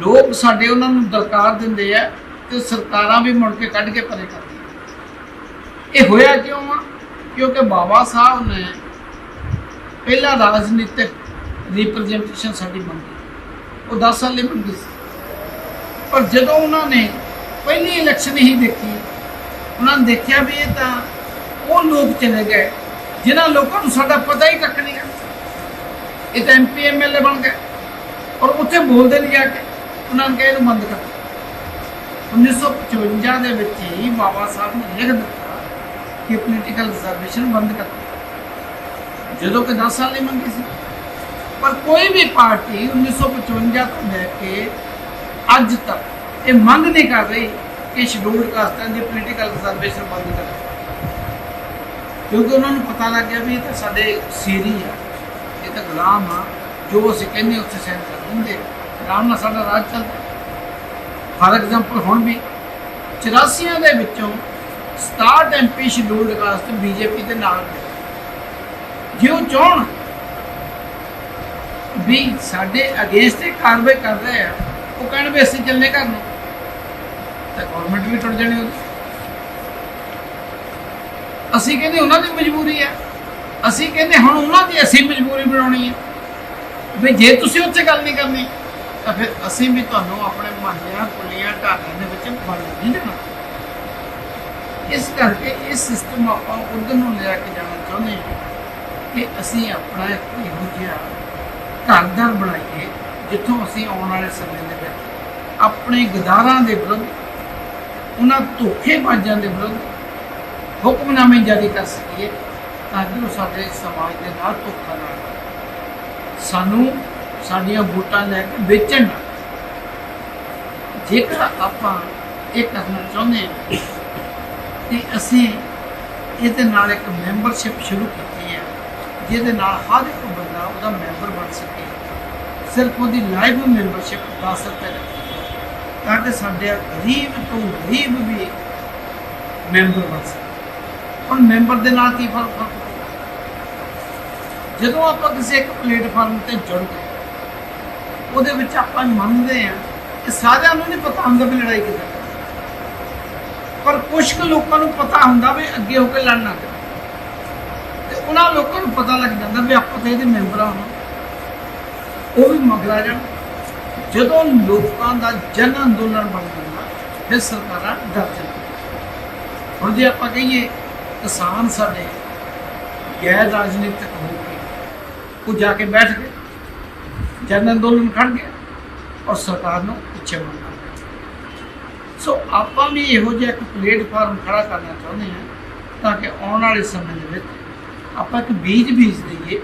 ਲੋਕ ਸਾਡੇ ਉਹਨਾਂ ਨੂੰ ਦਰਕਾਰ ਦਿੰਦੇ ਆ, ਤੇ ਸਰਕਾਰਾਂ ਵੀ ਮੁੜ ਕੇ ਕੱਢ ਕੇ ਪਰੇ ਕਰਦੀਆਂ। ਇਹ ਹੋਇਆ ਕਿਉਂ ਆ? ਕਿਉਂਕਿ ਬਾਬਾ ਸਾਹਿਬ ਨੇ ਪਹਿਲਾ ਰਾਜਨੀਤਿਕ ਰਿਪਰੈਜ਼ੈਂਟੇਸ਼ਨ ਸਾਡੀ ਮੰਗੀ ਉਹ 10 ਸਾਲ ਲਈ ਮੰਗੀ ਸੀ। ਪਰ ਜਦੋਂ ਉਹਨਾਂ ਨੇ ਪਹਿਲੀ ਇਲੈਕਸ਼ਨ ਹੀ ਦੇਖੀ, ਉਹਨਾਂ ਨੇ ਦੇਖਿਆ ਵੀ ਇਹ ਤਾਂ ਉਹ ਲੋਕ ਚਲੇ ਗਏ, ਜਿਨ੍ਹਾਂ ਲੋਕਾਂ ਨੂੰ ਸਾਡਾ ਪਤਾ ਹੀ ਕੱਖ ਨਹੀਂ। ਹੈ ਇਹ ਤਾਂ ਐਮਪੀ ਐਮਐਲਏ ਬਣ ਗਏ। ਔਰ ਉੱਥੇ ਬੋਲਦੇ ਨਹੀਂ ਜਾ ਕੇ। ਉਹਨਾਂ ਨੇ ਕਿਹਾ ਇਹਨੂੰ ਬੰਦ ਕਰ। 1955 ਦੇ ਵਿੱਚ ਹੀ ਬਾਬਾ ਸਾਹਿਬ ਨੇ ਲਿਖ ਦਿੱਤਾ ਕਿ ਪੋਲੀਟੀਕਲ ਰਿਜ਼ਰਵੇਸ਼ਨ ਬੰਦ ਕਰ। ਜਦੋਂ ਕਿ 10 ਸਾਲ ਲਈ ਮੰਗੀ ਸੀ। ਪਰ ਕੋਈ ਵੀ ਪਾਰਟੀ 1955 ਤੋਂ ਲੈ ਕੇ ਅੱਜ ਤੱਕ ਇਹ ਮੰਗ ਨਹੀਂ ਕਰ ਰਹੀ ਕਿ ਸ਼ਡਿਊਲਡ ਕਾਸਟਾਂ ਦੀ ਪੋਲੀਟੀਕਲ ਰਿਜ਼ਰਵੇਸ਼ਨ ਬੰਦ ਕਰ। ਕਿਉਂਕਿ ਉਹਨਾਂ ਨੂੰ ਪਤਾ ਲੱਗ ਗਿਆ ਵੀ ਇਹ ਤਾਂ ਸਾਡੇ ਸੀਰੀ ਆ। ਇਹ ਤਾਂ ਗੁਲਾਮ ਆ, ਜੋ ਅਸੀਂ ਕਹਿੰਦੇ ਉੱਥੇ ਸਹਿਣ ਕਰ ਦਿੰਦੇ। ਆਰਾਮ ਨਾਲ ਸਾਡਾ ਰਾਜ ਚੱਲਦਾ ਫਾਰ ਐਗਜ਼ਾਮਪਲ ਹੁਣ ਵੀ 84 ਦੇ ਵਿੱਚੋਂ 67 ਐਮਪੀ ਸ਼ਡਿਊਲਡ ਕਾਸਟ ਬੀਜੇਪੀ ਦੇ ਨਾਲ ਜੇ ਉਹ ਚਾਹਣ ਵੀ ਸਾਡੇ ਅਗੇਂਸਟ ਇਹ ਕਾਰਵਾਈ ਕਰ ਰਹੇ ਆ, ਉਹ ਕਹਿਣ ਵੀ ਅਸੀਂ ਚੱਲਨੇ ਘਰ ਨੂੰ। ਤਾਂ ਗਵਰਨਮੈਂਟ ਵੀ ਟੁੱਟ ਜਾਣੀ ਉਹਦੀ। ਅਸੀਂ ਕਹਿੰਦੇ ਉਹਨਾਂ ਦੀ ਮਜਬੂਰੀ ਹੈ ਅਸੀਂ ਕਹਿੰਦੇ ਹੁਣ ਉਹਨਾਂ ਦੀ ਅਸੀਂ ਮਜਬੂਰੀ ਬਣਾਉਣੀ ਹੈ। ਵੀ ਜੇ ਤੁਸੀਂ ਉੱਥੇ ਗੱਲ ਨਹੀਂ ਕਰਨੀ, ਤਾਂ ਫਿਰ ਅਸੀਂ ਵੀ ਤੁਹਾਨੂੰ ਆਪਣੇ ਮਹੱਲਿਆਂ, ਕੁਲੀਆਂ, ਢਾਬਿਆਂ ਦੇ ਵਿੱਚ ਵੜ ਨਹੀਂ ਦੇਣਾ। ਇਸ ਕਰਕੇ ਇਹ ਸਿਸਟਮ ਆਪਾਂ ਉਧਰ ਨੂੰ ਲਿਆ ਕੇ ਜਾਣਾ ਚਾਹੁੰਦੇ ਹਾਂ ਕਿ ਅਸੀਂ ਆਪਣਾ ਇੱਕ ਇਹੋ ਜਿਹਾ ਘਰਦਾਰ ਬਣਾਈਏ, ਜਿੱਥੋਂ ਅਸੀਂ ਆਉਣ ਵਾਲੇ ਸਮੇਂ ਦੇ ਵਿੱਚ ਆਪਣੇ ਗਦਾਰਾਂ ਦੇ ਵਿਰੁੱਧ, ਉਹਨਾਂ ਧੋਖੇਬਾਜ਼ਾਂ ਦੇ ਵਿਰੁੱਧ ਹੁਕਮਨਾਮੇ ਜਾਰੀ ਕਰ ਸਕੀਏ। ਤਾਂ ਕਿ ਉਹ ਸਾਡੇ ਸਮਾਜ ਦੇ ਨਾਲ ਧੋਖਾ ਨਾ ਸਾਨੂੰ ਸਾਡੀਆਂ ਵੋਟਾਂ ਲੈ ਕੇ ਵੇਚਣ ਨਾ ਜੇਕਰ ਆਪਾਂ ਇਹ ਕਰਨਾ ਚਾਹੁੰਦੇ ਹਾਂ ਤੇ ਅਸੀਂ ਇਹਦੇ ਨਾਲ ਇੱਕ ਮੈਂਬਰਸ਼ਿਪ ਸ਼ੁਰੂ ਕੀਤੀ ਹੈ, ਜਿਹਦੇ ਨਾਲ ਹਰ ਇੱਕ ਬੰਦਾ ਉਹਦਾ ਮੈਂਬਰ ਬਣ ਸਕੇ। ਸਿਰਫ ਉਹਦੀ ਲਾਈਵ ਮੈਂਬਰਸ਼ਿਪ 10 ਰੁਪਏ ਰੱਖੀ ਤਾਂ ਕਿ ਸਾਡੇ ਗਰੀਬ ਤੋਂ ਗਰੀਬ ਵੀ ਮੈਂਬਰ ਬਣ ਸਕੇ। ਹੁਣ ਮੈਂਬਰ ਦੇ ਨਾਲ ਕੀ ਫ਼ਰਕ ਫ਼ਰਕ ਜਦੋਂ ਆਪਾਂ ਕਿਸੇ ਇੱਕ ਪਲੇਟਫਾਰਮ ਤੇ ਜੁੜ ਗਏ, ਉਹਦੇ ਵਿੱਚ ਆਪਾਂ ਮੰਨਦੇ ਆ ਕਿ ਸਾਰਿਆਂ ਨੂੰ ਨਹੀਂ ਪਤਾ ਹੁੰਦਾ ਵੀ ਲੜਾਈ ਕਿੱਦਾਂ ਪਰ ਕੁਝ ਕੁ ਲੋਕਾਂ ਨੂੰ ਪਤਾ ਹੁੰਦਾ ਵੀ ਅੱਗੇ ਹੋ ਕੇ ਲੜਨਾ ਕਿੱਦਾਂ। ਤੇ ਉਹਨਾਂ ਲੋਕਾਂ ਨੂੰ ਪਤਾ ਲੱਗ ਜਾਂਦਾ ਵੀ ਆਪਾਂ ਤਾਂ ਇਹਦੇ ਮੈਂਬਰ ਆ ਉਹ ਵੀ ਮਗਰਾ ਜਾਣ। ਜਦੋਂ ਲੋਕਾਂ ਦਾ ਜਨ ਅੰਦੋਲਨ ਬਣ ਜਾਂਦਾ, ਫਿਰ ਸਰਕਾਰਾਂ ਡਰ ਜਾਂਦੀਆਂ। ਹੁਣ ਜੇ ਆਪਾਂ ਕਹੀਏ ਕਿਸਾਨ ਸਾਡੇ ਗੈਰ ਰਾਜਨੀਤਿਕ ਹੋ ਕੇ ਉਹ ਜਾ ਕੇ ਬੈਠ ਗਏ, ਜਨ ਅੰਦੋਲਨ ਖੜ ਗਿਆ ਔਰ ਸਰਕਾਰ ਨੂੰ ਪਿੱਛੇ ਮੁੜਨਾ ਸੋ ਆਪਾਂ ਵੀ ਇਹੋ ਜਿਹਾ ਇੱਕ ਪਲੇਟਫਾਰਮ ਖੜਾ ਕਰਨਾ ਚਾਹੁੰਦੇ ਹਾਂ ਤਾਂ ਕਿ ਆਉਣ ਵਾਲੇ ਸਮੇਂ ਦੇ ਵਿੱਚ ਆਪਾਂ ਇੱਕ ਬੀਜ ਬੀਜ ਦਈਏ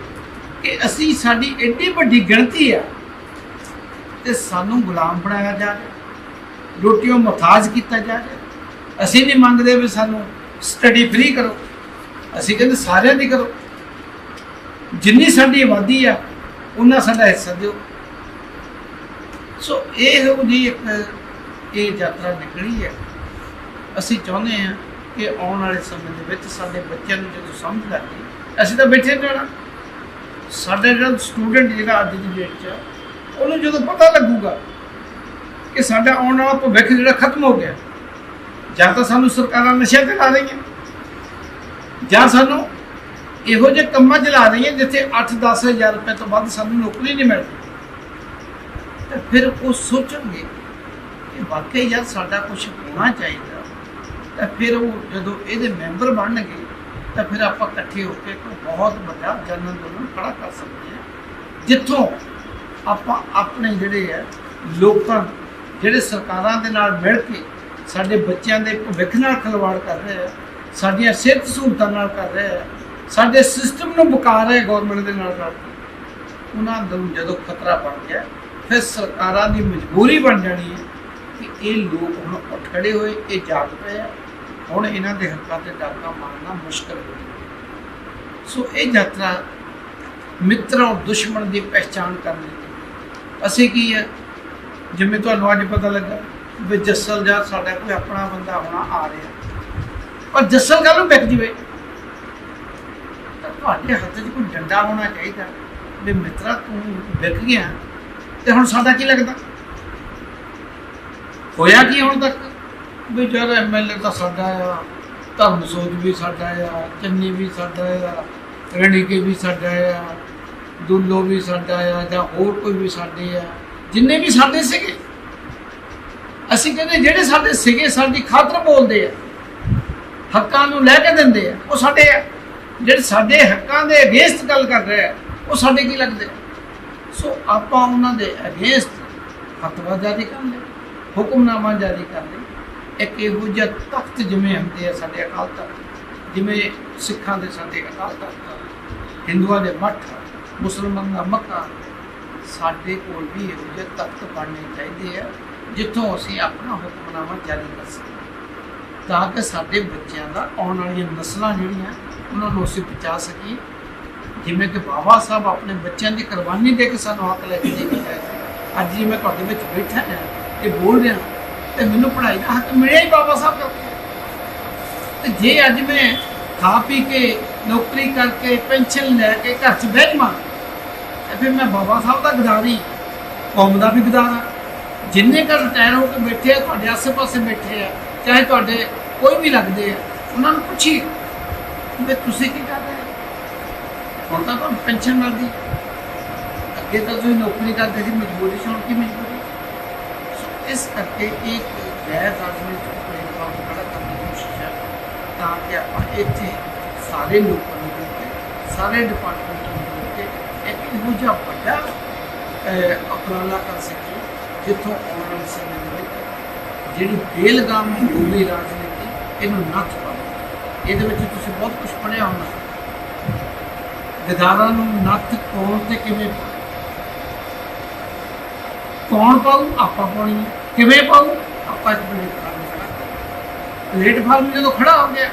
ਕਿ ਅਸੀਂ ਸਾਡੀ ਐਡੀ ਵੱਡੀ ਗਿਣਤੀ ਆ ਤੇ ਸਾਨੂੰ ਗੁਲਾਮ ਬਣਾਇਆ ਜਾ ਰਿਹਾ ਰੋਟੀਆਂ ਮੁਹਤਾਜ ਕੀਤਾ ਜਾ ਰਿਹਾ ਅਸੀਂ ਨਹੀਂ ਮੰਗਦੇ ਵੀ ਸਾਨੂੰ ਸਟੱਡੀ ਫ੍ਰੀ ਕਰੋ। ਅਸੀਂ ਕਹਿੰਦੇ ਸਾਰਿਆਂ ਦੀ ਕਰੋ। ਜਿੰਨੀ ਸਾਡੀ ਆਬਾਦੀ ਆ, ਉਹਨਾਂ ਸਾਡਾ ਹਿੱਸਾ ਦਿਓ। ਸੋ ਇਹ ਉਹਦੀ ਇੱਕ, ਇਹ ਯਾਤਰਾ ਨਿਕਲੀ ਹੈ। ਅਸੀਂ ਚਾਹੁੰਦੇ ਹਾਂ ਕਿ ਆਉਣ ਵਾਲੇ ਸਮੇਂ ਦੇ ਵਿੱਚ ਸਾਡੇ ਬੱਚਿਆਂ ਨੂੰ ਜਦੋਂ ਸਮਝ ਲੱਗ ਗਈ, ਅਸੀਂ ਤਾਂ ਬੈਠੇ ਰਹਿਣਾ। ਸਾਡੇ ਜਿਹੜਾ ਸਟੂਡੈਂਟ ਜਿਹੜਾ ਅੱਜ ਦੀ ਡੇਟ 'ਚ ਉਹਨੂੰ ਜਦੋਂ ਪਤਾ ਲੱਗੂਗਾ ਕਿ ਸਾਡਾ ਆਉਣ ਵਾਲਾ ਭਵਿੱਖ ਜਿਹੜਾ ਖਤਮ ਹੋ ਗਿਆ ਜਾਂ ਤਾਂ ਸਾਨੂੰ ਸਰਕਾਰਾਂ ਨਸ਼ਿਆਂ ਤੇ ਲਾ ਰਹੀਆਂ। ਜਾਂ ਸਾਨੂੰ ਇਹੋ ਜਿਹੇ ਕੰਮਾਂ 'ਚ ਲਾ ਰਹੀਆਂ ਜਿੱਥੇ 8-10 ਹਜ਼ਾਰ ਰੁਪਏ ਤੋਂ ਵੱਧ ਸਾਨੂੰ ਨੌਕਰੀ ਨਹੀਂ ਮਿਲਦੀ। ਤਾਂ ਫਿਰ ਉਹ ਸੋਚਣਗੇ ਕਿ ਵਾਕਈ ਯਾਰ ਸਾਡਾ ਕੁਝ ਹੋਣਾ ਚਾਹੀਦਾ। ਤਾਂ ਫਿਰ ਉਹ ਜਦੋਂ ਇਹਦੇ ਮੈਂਬਰ ਬਣਨਗੇ, ਤਾਂ ਫਿਰ ਆਪਾਂ ਇਕੱਠੇ ਹੋ ਕੇ ਕੋਈ ਬਹੁਤ ਵੱਡਾ ਜਨ ਅੰਦੋਲਨ ਖੜਾ ਕਰ ਸਕਦੇ ਹਾਂ। ਜਿੱਥੋਂ ਆਪਾਂ ਆਪਣੇ ਜਿਹੜੇ ਹੈ, ਲੋਕਾਂ, ਜਿਹੜੇ ਸਰਕਾਰਾਂ ਦੇ ਨਾਲ ਮਿਲ ਕੇ ਸਾਡੇ ਬੱਚਿਆਂ ਦੇ ਭਵਿੱਖ ਨਾਲ ਖਿਲਵਾੜ ਕਰ ਰਿਹਾ ਆ, ਸਾਡੀਆਂ ਸਿਹਤ ਸਹੂਲਤਾਂ ਨਾਲ ਕਰ ਰਿਹਾ ਆ, ਸਾਡੇ ਸਿਸਟਮ ਨੂੰ ਬੁਕਾਰ ਹੈ ਗਵਰਨਮੈਂਟ ਦੇ ਨਾਲ ਰਲ ਕੇ ਉਹਨਾਂ ਨੂੰ ਜਦੋਂ ਖਤਰਾ ਬਣ ਗਿਆ, ਫਿਰ ਸਰਕਾਰਾਂ ਦੀ ਮਜਬੂਰੀ ਬਣ ਜਾਣੀ ਹੈ ਕਿ ਇਹ ਲੋਕ ਹੁਣ ਉੱਠ ਖੜੇ ਹੋਏ, ਇਹ ਜਾਗ ਪਏ ਆ। ਹੁਣ ਇਹਨਾਂ ਦੇ ਹੱਕਾਂ ਤੇ ਡਾਕਾ ਮਾਰਨਾ ਮੁਸ਼ਕਲ ਹੋ ਗਿਆ। ਸੋ ਇਹ ਯਾਤਰਾ ਮਿੱਤਰ ਔਰ ਦੁਸ਼ਮਣ ਦੀ ਪਹਿਚਾਣ ਲਈ। ਅਸੀਂ ਕੀ ਹੈ ਜਿਵੇਂ ਤੁਹਾਨੂੰ ਅੱਜ ਪਤਾ ਲੱਗਾ ਵੀ ਜੱਸਲ ਜਾਂ ਸਾਡਾ ਕੋਈ ਆਪਣਾ ਬੰਦਾ ਹੋਣਾ ਆ ਰਿਹਾ। ਪਰ ਜੱਸਲ ਕੱਲ ਨੂੰ ਵਿਕ ਜਵੇ। ਤਾਂ ਤੁਹਾਡੇ ਹੱਥ 'ਚ ਕੋਈ ਡੰਡਾ ਹੋਣਾ ਚਾਹੀਦਾ ਵੀ ਮਿੱਤਰਾ, ਤੂੰ ਵਿਕ ਗਿਆ ਤੇ ਹੁਣ ਸਾਡਾ ਕੀ ਲੱਗਦਾ? ਹੋਇਆ ਕੀ ਹੁਣ ਤੱਕ? ਵੀ ਜਦ ਐਮਐਲਏ ਤਾਂ ਸਾਡਾ ਆ, ਧਰਮ ਸੋਚ ਵੀ ਸਾਡਾ ਆ, ਚੰਨੀ ਵੀ ਸਾਡਾ ਆ ਰਣੀਕੇ ਵੀ ਸਾਡਾ ਆ, ਦੁੱਲੋ ਵੀ ਸਾਡਾ ਆ ਜਾਂ ਹੋਰ ਕੋਈ ਵੀ ਸਾਡੇ ਆ, ਜਿੰਨੇ ਵੀ ਸਾਡੇ ਸੀਗੇ। ਅਸੀਂ ਕਹਿੰਦੇ ਜਿਹੜੇ ਸਾਡੇ ਸੀਗੇ, ਸਾਡੀ ਖਾਤਰ ਬੋਲਦੇ ਆ। ਹੱਕਾਂ ਨੂੰ ਲੈ ਕੇ ਦਿੰਦੇ ਆ। ਉਹ ਸਾਡੇ ਆ। ਜਿਹੜੇ ਸਾਡੇ ਹੱਕਾਂ ਦੇ ਅਗੇਂਸਟ ਗੱਲ ਕਰ ਰਹੇ ਆ, ਉਹ ਸਾਡੇ ਕੀ ਲੱਗਦੇ ਸੋ ਆਪਾਂ ਉਹਨਾਂ ਦੇ ਅਗੇਂਸਟ ਫਤਵਾ ਜਾਰੀ ਕਰ ਲੈ ਹੁਕਮਨਾਮਾ ਜਾਰੀ ਕਰ ਲੈ ਇੱਕ ਇਹੋ ਜਿਹਾ ਤਖਤ ਜਿਵੇਂ ਹੁੰਦੇ ਆ ਸਾਡੇ ਅਕਾਲ ਤਖਤ, ਜਿਵੇਂ ਸਿੱਖਾਂ ਦੇ ਸਾਡੇ ਅਕਾਲ ਤਖਤ ਹਿੰਦੂਆਂ ਦੇ ਮੱਠ ਮੁਸਲਮਾਨਾਂ ਦਾ ਮੱਕਾ ਸਾਡੇ ਕੋਲ ਵੀ ਇਹੋ ਜਿਹੇ ਤਖਤ ਬਣਨੇ ਚਾਹੀਦੇ ਆ। ਜਿੱਥੋਂ ਅਸੀਂ ਆਪਣਾ ਹੁਕਮਨਾਮਾ ਜਾਰੀ ਕਰ ਸਕੀਏ, ਤਾਂ ਕਿ ਸਾਡੇ ਬੱਚਿਆਂ ਦਾ ਆਉਣ ਵਾਲੀਆਂ ਨਸਲਾਂ ਜਿਹੜੀਆਂ, ਉਹਨਾਂ ਨੂੰ ਅਸੀਂ ਪਹੁੰਚਾ ਸਕੀਏ। ਜਿਵੇਂ ਕਿ ਬਾਬਾ ਸਾਹਿਬ ਆਪਣੇ ਬੱਚਿਆਂ ਦੀ ਕੁਰਬਾਨੀ ਦੇ ਕੇ ਸਾਨੂੰ ਹੱਕ ਲੈ ਕੇ ਦੇ ਗਏ ਅੱਜ ਜੀ ਮੈਂ ਤੁਹਾਡੇ ਵਿੱਚ ਬੈਠਾ ਹਾਂ ਤੇ ਬੋਲ ਰਿਹਾ ਤੇ ਮੈਨੂੰ ਪੜ੍ਹਾਈ ਦਾ ਹੱਕ ਮਿਲਿਆ ਹੀ ਬਾਬਾ ਸਾਹਿਬ ਕਰਕੇ। ਤੇ ਜੇ ਅੱਜ ਮੈਂ ਖਾ ਪੀ ਕੇ, ਨੌਕਰੀ ਕਰਕੇ, ਪੈਨਸ਼ਨ ਲੈ ਕੇ ਘਰ 'ਚ ਬਹਿ ਜਾਵਾਂ, ਤੇ ਫਿਰ ਮੈਂ ਬਾਬਾ ਸਾਹਿਬ ਦਾ ਗਦਾਰੀ, ਕੌਮ ਦਾ ਵੀ ਗਦਾਰ ਆ ਜਿੰਨੇ ਘਰ ਰਿਟਾਇਰ ਹੋ ਕੇ ਬੈਠੇ ਆ, ਤੁਹਾਡੇ ਆਸੇ-ਪਾਸੇ ਬੈਠੇ ਆ, ਚਾਹੇ ਤੁਹਾਡੇ ਕੋਈ ਵੀ ਲੱਗਦੇ ਆ, ਉਹਨਾਂ ਨੂੰ ਪੁੱਛੀ ਵੀ ਤੁਸੀਂ ਕੀ ਕਰ ਰਹੇ ਹੋ? ਹੁਣ ਤਾਂ ਤੁਹਾਨੂੰ ਪੈਨਸ਼ਨ ਮਿਲਦੀ ਅੱਗੇ ਤਾਂ ਤੁਸੀਂ ਨੌਕਰੀ ਕਰਦੇ ਸੀ, ਮਜਬੂਰੀ ਸੀ, ਹੁਣ ਕੀ ਮਜਬੂਰੀ? ਸੋ ਇਸ ਕਰਕੇ ਇੱਕ ਗੈਰ ਰਾਜਨੀਤਿਕ ਪਲੇਟਫਾਰਮ ਖੜਾ ਕਰਨ ਦੀ ਕੋਸ਼ਿਸ਼ ਹੈ ਤਾਂ ਕਿ ਆਪਾਂ ਇੱਥੇ ਸਾਰੇ ਲੋਕਾਂ ਨੂੰ ਜੋੜ ਕੇ, ਸਾਰੇ ਡਿਪਾਰਟਮੈਂਟ ਨੂੰ ਜੋੜ ਕੇ ਇੱਕ ਇਹੋ ਜਿਹਾ ਵੱਡਾ ਉਪਰਾਲਾ ਕਰ ਸਕੀਏ। ਜਿੱਥੋਂ ਆਉਣ ਵਾਲੇ ਸਮੇਂ ਦੇ ਵਿੱਚ ਜਿਹੜੀ ਬੇਲਗਾਮ ਹੋਵੇ ਰਾਜਨੀਤੀ, ਇਹਨੂੰ ਨੱਥ ਪਾਓ ਇਹਦੇ ਵਿੱਚ ਤੁਸੀਂ ਬਹੁਤ ਕੁਝ ਪੜ੍ਹਿਆ ਹੋਣਾ। ਗਦਾਰਾਂ ਨੂੰ ਨੱਥ ਕੌਣ ਤੇ ਕਿਵੇਂ ਕੌਣ ਪਾਉ ਆਪਾਂ ਪਾਉਣੀ ਕਿਵੇਂ ਪਾਉ ਆਪਾਂ ਇੱਕ ਪਲੇਟਫਾਰਮ ਖੜਾ ਕਰਾਂਗੇ। ਜਦੋਂ ਖੜਾ ਹੋ ਗਿਆ,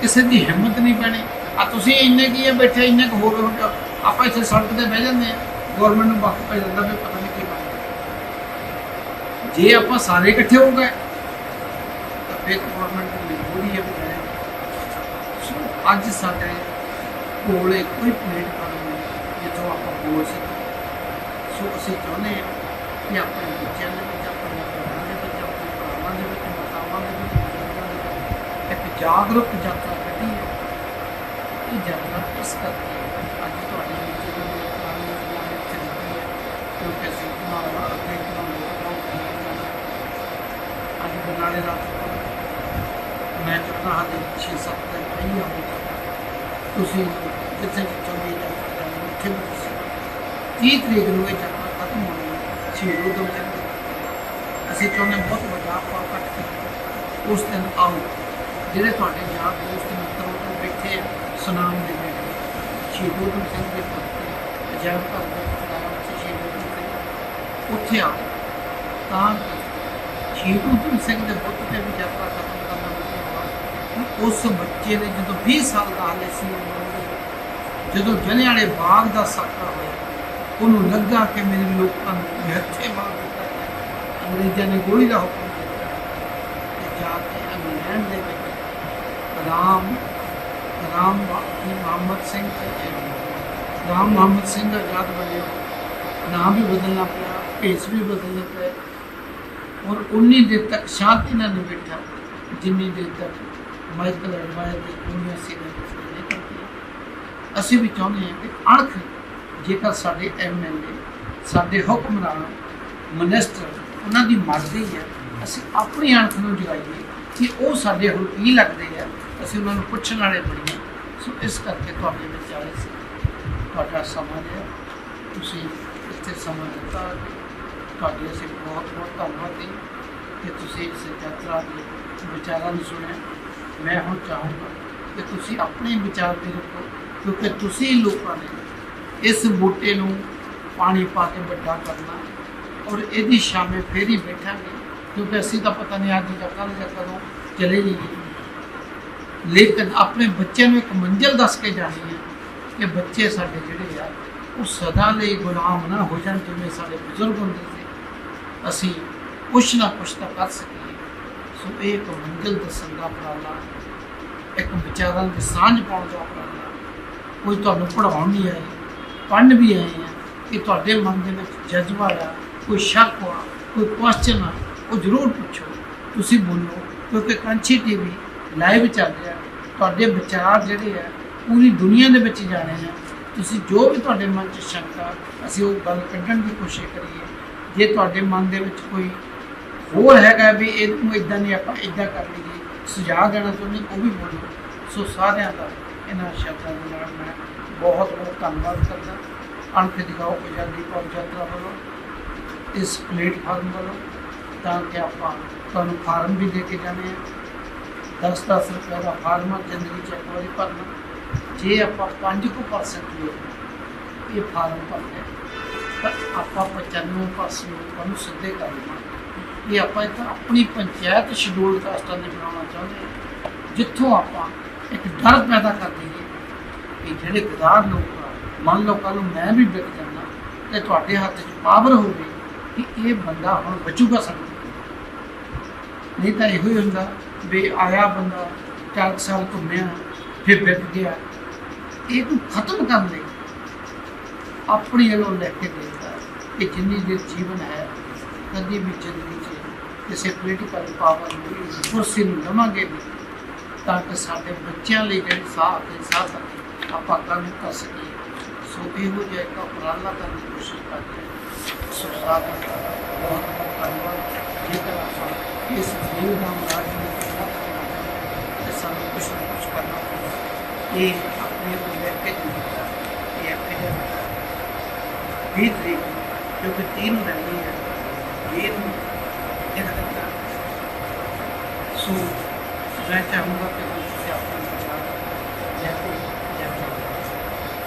ਕਿਸੇ ਦੀ ਹਿੰਮਤ ਨਹੀਂ ਪੈਣੀ। ਆ ਤੁਸੀਂ ਇੰਨੇ ਕੀ ਹੈ ਬੈਠੇ, ਇੰਨੇ ਕੁ ਹੋਰ ਹੋ ਜਾਓ। ਆਪਾਂ ਇੱਥੇ ਸੜਕ ਤੇ ਬਹਿ ਜਾਂਦੇ ਆ ਗਵਰਨਮੈਂਟ ਨੂੰ ਵਕਤ ਪੈ ਜਾਂਦਾ ਵੀ ਜੇ ਆਪਾਂ ਸਾਰੇ ਇਕੱਠੇ ਹੋ ਗਏ ਤਾਂ ਫਿਰ ਗਵਰਨਮੈਂਟ ਦੀ ਮਜਬੂਰੀ ਹੈ ਵੀ ਕਰੇ। ਸੋ ਅੱਜ ਸਾਡੇ ਕੋਲੇ ਕੋਈ ਪਲੇਟਫਾਰਮ ਨਹੀਂ ਜਿੱਥੋਂ ਆਪਾਂ ਬੋਲ ਸਕੀਏ ਸੋ ਅਸੀਂ ਚਾਹੁੰਦੇ ਹਾਂ ਕਿ ਆਪਣੇ ਬੱਚਿਆਂ ਦੇ ਵਿੱਚ ਆਪਣੇ ਭਰਾਵਾਂ ਦੇ ਵਿੱਚ ਆਪਣੇ ਭਰਾਵਾਂ ਦੇ ਵਿੱਚ ਮਾਤਾਵਾਂ ਦੇ ਵਿੱਚ ਬਜ਼ੁਰਗਾਂ ਦੇ ਵਿੱਚ ਇੱਕ ਜਾਗਰੂਕ ਯਾਤਰਾ ਕੱਢੀ ਹੈ ਇਹ ਯਾਤਰਾ ਇਸ ਕਰਕੇ ਅੱਜ ਤੁਹਾਡੇ ਵਿੱਚ ਜਿਹੜੀ ਪੁਰਾਣੀ ਗੱਲਾਂ ਵਿੱਚ ਚੱਲਦੀ ਹੈ ਕਿਉਂਕਿ ਅਸੀਂ ਮਾਵਾ ਅੱਗੇ ਤੋਂ ਲੋਕ ਅੱਜ ਬਨਾਲੇ ਰਾਤ ਨੂੰ ਮੈਂ ਚਾਹੁੰਦਾ ਹਾਂ ਕਿ 6-7 ਦਿਨ ਪਹਿਲਾਂ ਹੋ ਤੁਸੀਂ ਜਿੱਥੇ ਚੰਗੀ ਯਾਤਰਾ ਉੱਥੇ ਵੀ ਤੁਸੀਂ। 30 ਤਰੀਕ ਨੂੰ ਇਹ ਯਾਤਰਾ ਖਤਮ ਹੋਣੀ ਹੈ ਸ਼ਹੀਦ ਉਦਮ ਸਿੰਘ ਦੀ। ਅਸੀਂ ਚਾਹੁੰਦੇ ਹਾਂ ਬਹੁਤ ਵੱਡਾ ਆਪਾਂ ਕੱਟ ਕੇ ਉਸ ਦਿਨ ਆਓ। ਜਿਹੜੇ ਤੁਹਾਡੇ ਯਾਰ ਦੋਸਤ ਮਿੱਤਰ ਉੱਥੇ ਬੈਠੇ ਆ, ਸੁਨਾਮ ਦੇ ਬੈਠੇ ਸ਼ਹੀਦ ਉਦਮ ਸਿੰਘ ਦੇ ਪੁੱਤਰ ਅਜਾਇਬ ਘਰ ਦੇ ਪੁਰਾਣਾ ਵਿੱਚ ਸ਼ਹੀਦ ਉੱਥੇ ਆਓ। ਤਾਂ ਸ਼ਹੀਦ ਉਦਮ ਸਿੰਘ ਦੇ ਬੁੱਤ ਤੇ ਵੀ ਯਾਤਰਾ ਖਤਮ ਕਰਨਾ ਹੋਵੇ ਉਸ ਬੱਚੇ ਦੇ ਜਦੋਂ 20 ਸਾਲ ਦਾ ਹਾਲੇ ਸੀ ਜਦੋਂ ਦੇ, ਵਾਲੇ ਬਾਗ ਦਾ ਸਾਕਾ ਹੋਇਆ ਉਹਨੂੰ ਲੱਗਾ ਕਿ ਮੇਰੇ ਲੋਕਾਂ ਨੂੰ ਹੱਥੇ ਮਾਰ ਦਿੱਤਾ ਅੰਗਰੇਜ਼ਾਂ ਨੇ ਗੋਲੀ ਦਾ ਹੁਕਮ ਦਿੱਤਾ ਤੇ ਜਾ ਕੇ ਇੰਗਲੈਂਡ ਦੇ ਵਿੱਚ ਰਾਮ ਰਾਮ ਮੁਹੰਮਦ ਸਿੰਘ ਤੇ ਰਾਮ ਮੁਹੰਮਦ ਸਿੰਘ ਆਜ਼ਾਦ ਬਣਿਆ। ਨਾਮ ਵੀ ਬਦਲਣਾ ਪਿਆ ਭੇਸ ਵੀ ਬਦਲਣਾ ਪਏ ਔਰ ਉਨੀ ਦੇਰ ਤੱਕ ਸ਼ਾਂਤੀ ਨਾਲ ਨਹੀਂ ਬੈਠਾ, ਜਿੰਨੀ ਦੇਰ ਤੱਕ ਮਾਈਕਲ ਐਡਵਾਇਰ ਦੀ ਦੁਨੀਆ ਸੀ ਨਹੀਂ ਕਰਦੀ ਅਸੀਂ ਵੀ ਚਾਹੁੰਦੇ ਹਾਂ ਕਿ ਅਣਖ ਜੇਕਰ ਸਾਡੇ ਐਮਐਲਏ ਸਾਡੇ ਹੁਕਮਰਾਨ, ਮਨਿਸਟਰ ਉਹਨਾਂ ਦੀ ਮਰਜ਼ੀ ਹੈ, ਅਸੀਂ ਆਪਣੀ ਅਣਖ ਨੂੰ ਜਗਾਈਏ ਕਿ ਉਹ ਸਾਡੇ ਹੁਣ ਕੀ ਲੱਗਦੇ ਆ, ਅਸੀਂ ਉਹਨਾਂ ਨੂੰ ਪੁੱਛਣ ਵਾਲੇ ਬਣੀਏ ਸੋ ਇਸ ਕਰਕੇ ਤੁਹਾਡੇ ਵਿੱਚ ਸੀ। ਤੁਹਾਡਾ ਸਮਾਂ ਲਿਆ ਤੁਸੀਂ ਇੱਥੇ ਸਮਾਂ ਦਿੱਤਾ। ਤੁਹਾਡੇ ਅਸੀਂ ਬਹੁਤ ਬਹੁਤ ਧੰਨਵਾਦੀ ਕਿ ਤੁਸੀਂ ਇਸ ਯਾਤਰਾ ਦੇ ਵਿਚਾਰਾਂ ਨੂੰ ਸੁਣਿਆ। ਮੈਂ ਹੁਣ ਚਾਹੂੰਗਾ ਕਿ ਤੁਸੀਂ ਆਪਣੇ ਵਿਚਾਰ ਦੇ ਰੱਖੋ, ਕਿਉਂਕਿ ਤੁਸੀਂ ਲੋਕਾਂ ਨੇ ਇਸ ਬੂਟੇ ਨੂੰ ਪਾਣੀ ਪਾ ਕੇ ਵੱਡਾ ਕਰਨਾ ਔਰ ਇਹਦੀ ਸ਼ਾਮੇ ਫੇਰ ਹੀ ਬੈਠਾਂਗੇ, ਕਿਉਂਕਿ ਅਸੀਂ ਤਾਂ ਪਤਾ ਨਹੀਂ ਅੱਜ ਜਾਂ ਕੱਲ੍ਹ ਜਾਂ ਕਦੋਂ ਚਲੇ ਜਾਈਏ। ਲੇਕਿਨ ਆਪਣੇ ਬੱਚਿਆਂ ਨੂੰ ਇੱਕ ਮੰਜ਼ਿਲ ਦੱਸ ਕੇ ਜਾਣੀ ਹੈ ਕਿ ਬੱਚੇ ਸਾਡੇ ਜਿਹੜੇ ਆ, ਉਹ ਸਦਾ ਲਈ ਗੁਲਾਮ ਨਾ ਹੋ ਜਾਣ ਜਿਵੇਂ ਸਾਡੇ ਬਜ਼ੁਰਗ ਹੁੰਦੇ ਸੀ। ਅਸੀਂ ਕੁਛ ਨਾ ਕੁਛ ਤਾਂ ਕਰ ਸਕੀਏ। ਸੋ ਇਹ ਇੱਕ ਮੰਜ਼ਿਲ ਦੱਸਣ ਦਾ ਉਪਰਾਲਾ ਇੱਕ ਵਿਚਾਰਾਂ ਦੀ ਸਾਂਝ ਪਾਉਣ ਦਾ ਉਪਰਾਲਾ ਕੋਈ ਤੁਹਾਨੂੰ ਪੜਾਉਣ ਨਹੀਂ ਆਏ, ਪੜ੍ਹਨ ਵੀ ਆਏ ਆ, ਕਿ ਤੁਹਾਡੇ ਮਨ ਦੇ ਵਿੱਚ ਜਜ਼ਬਾ ਆ, ਕੋਈ ਸ਼ੱਕ ਆ, ਕੋਈ ਕੁਐਸਚਨ ਆ, ਉਹ ਜ਼ਰੂਰ ਪੁੱਛੋ। ਤੁਸੀਂ ਬੋਲੋ, ਕਿਉਂਕਿ ਕੰਚੀ ਟੀਵੀ ਲਾਈਵ ਚੱਲ ਰਿਹਾ। ਤੁਹਾਡੇ ਵਿਚਾਰ ਜਿਹੜੇ ਆ, ਪੂਰੀ ਦੁਨੀਆ ਦੇ ਵਿੱਚ ਜਾਣੇ ਆ। ਤੁਸੀਂ ਜੋ ਵੀ ਤੁਹਾਡੇ ਮਨ 'ਚ ਸ਼ੰਕਾ ਅਸੀਂ ਉਹ ਗੱਲ ਕੱਢਣ ਦੀ ਕੋਸ਼ਿਸ਼ ਕਰੀਏ। ਜੇ ਤੁਹਾਡੇ ਮਨ ਦੇ ਵਿੱਚ ਕੋਈ ਹੋਰ ਹੈਗਾ ਵੀ ਇਹਨੂੰ ਇਦਾਂ ਨਹੀਂ, ਆਪਾਂ ਇਦਾਂ ਕਰ ਲਈਏ, ਸੁਝਾਅ ਦੇਣਾ ਚਾਹੁੰਦੇ ਉਹ ਵੀ ਬੋਲੋ। ਸੋ ਸਾਰਿਆਂ ਦਾ ਇਹਨਾਂ ਸ਼ਬਦਾਂ ਦੇ ਨਾਲ ਮੈਂ ਬਹੁਤ ਬਹੁਤ ਧੰਨਵਾਦ ਕਰਦਾ। ਅਣਖ ਦਿਖਾਓ ਪੰਜਾਬੀ ਪੌਦ ਯਾਤਰਾ ਵੱਲੋਂ, ਇਸ ਪਲੇਟਫਾਰਮ ਵੱਲੋਂ, ਤਾਂ ਕਿ ਆਪਾਂ ਤੁਹਾਨੂੰ ਫਾਰਮ ਵੀ ਦੇ ਕੇ ਜਾਣੇ ਆ 10-10 ਰੁਪਏ ਦਾ ਫਾਰਮ ਜ਼ਿੰਦਗੀ ਚ ਇੱਕ ਵਾਰੀ ਭਰਨਾ। ਜੇ ਆਪਾਂ 5% ਲੋਕ ਇਹ ਫਾਰਮ ਭਰਦੇ ਤਾਂ ਆਪਾਂ 95% ਲੋਕਾਂ ਨੂੰ ਸਿੱਧੇ ਕਰ ਦੇਵਾਂਗੇ ਇਹ ਆਪਾਂ ਇੱਕ ਆਪਣੀ ਪੰਚਾਇਤ ਸ਼ਡਿਊਲ ਕਾਸਟਾਂ ਦੀ ਬਣਾਉਣਾ ਚਾਹੁੰਦੇ ਹਾਂ। ਜਿੱਥੋਂ ਆਪਾਂ ਇੱਕ ਡਰ ਪੈਦਾ ਕਰ ਦਈਏ ਕਿ ਜਿਹੜੇ ਗਦਾਰ ਲੋਕ ਆ, ਮੰਨ ਲਓ ਕੱਲ੍ਹ ਨੂੰ ਮੈਂ ਵੀ ਵਿਕ ਜਾਂਦਾ ਤੇ ਤੁਹਾਡੇ ਹੱਥ 'ਚ ਪਾਵਰ ਹੋਵੇ ਕਿ ਇਹ ਬੰਦਾ ਹੁਣ ਬਚੂਗਾ ਸਾਡੇ ਨਹੀਂ ਤਾਂ ਇਹੋ ਹੀ ਹੁੰਦਾ ਵੀ ਆਇਆ ਬੰਦਾ ਚਾਰ ਕੁ ਸਾਲ ਘੁੰਮਿਆ, ਫਿਰ ਵਿਕ ਗਿਆ। ਇਹ ਨੂੰ ਖਤਮ ਕਰਨ ਲਈ ਆਪਣੀ ਵੱਲੋਂ ਲੈ ਕੇ ਦੇਖਦਾ ਕਿ ਜਿੰਨੀ ਦੇਰ ਜੀਵਨ ਹੈ, ਕਦੀ ਵੀ ਜ਼ਿੰਦਗੀ 'ਚ ਕਿਸੇ ਪੋਲੀਟੀਕਲ ਪਾਵਰ ਨੂੰ ਕੁਰਸੀ ਨੂੰ ਲਵਾਂਗੇ ਤਾਂ ਕਿ ਸਾਡੇ ਬੱਚਿਆਂ ਲਈ ਜਿਹੜੀ ਸਾਹ ਤੇ ਸਾਹ ਆਪਾਂ ਕੰਮ ਕਰ ਸਕੀਏ। ਸੋ ਇਹੋ ਜਿਹਾ ਇੱਕ ਉਪਰਾਲਾ ਕਰਨ ਦੀ ਕੋਸ਼ਿਸ਼ ਕਰਦੇ ਹਾਂ। ਸੋ ਸਾਰਿਆਂ ਬਹੁਤ ਬਹੁਤ ਧੰਨਵਾਦ। ਜੇਕਰ ਆਪਾਂ ਇਸ ਜੀਵ ਦਾ ਮਾਰਗ ਤੇ ਸਾਨੂੰ ਕੁਛ ਨਾ ਕੁਛ ਕਰਨਾ ਇਹ ਆਪਣੇ ਕੋਲ ਲੈ ਕੇ ਜੀਵਤਾ ਇਹ ਐਕਸੀਡੈਂਟ ਵੀਹ ਤਰੀਕ ਨੂੰ, ਕਿਉਂਕਿ ਤੀਨ ਰਹਿਣੀ ਹੈ ਵੀਹ ਨੂੰ ਇੱਕ ਦਿੱਤਾ ਸੋ ਮੈਂ ਚਾਹੂੰਗਾ ਕਿ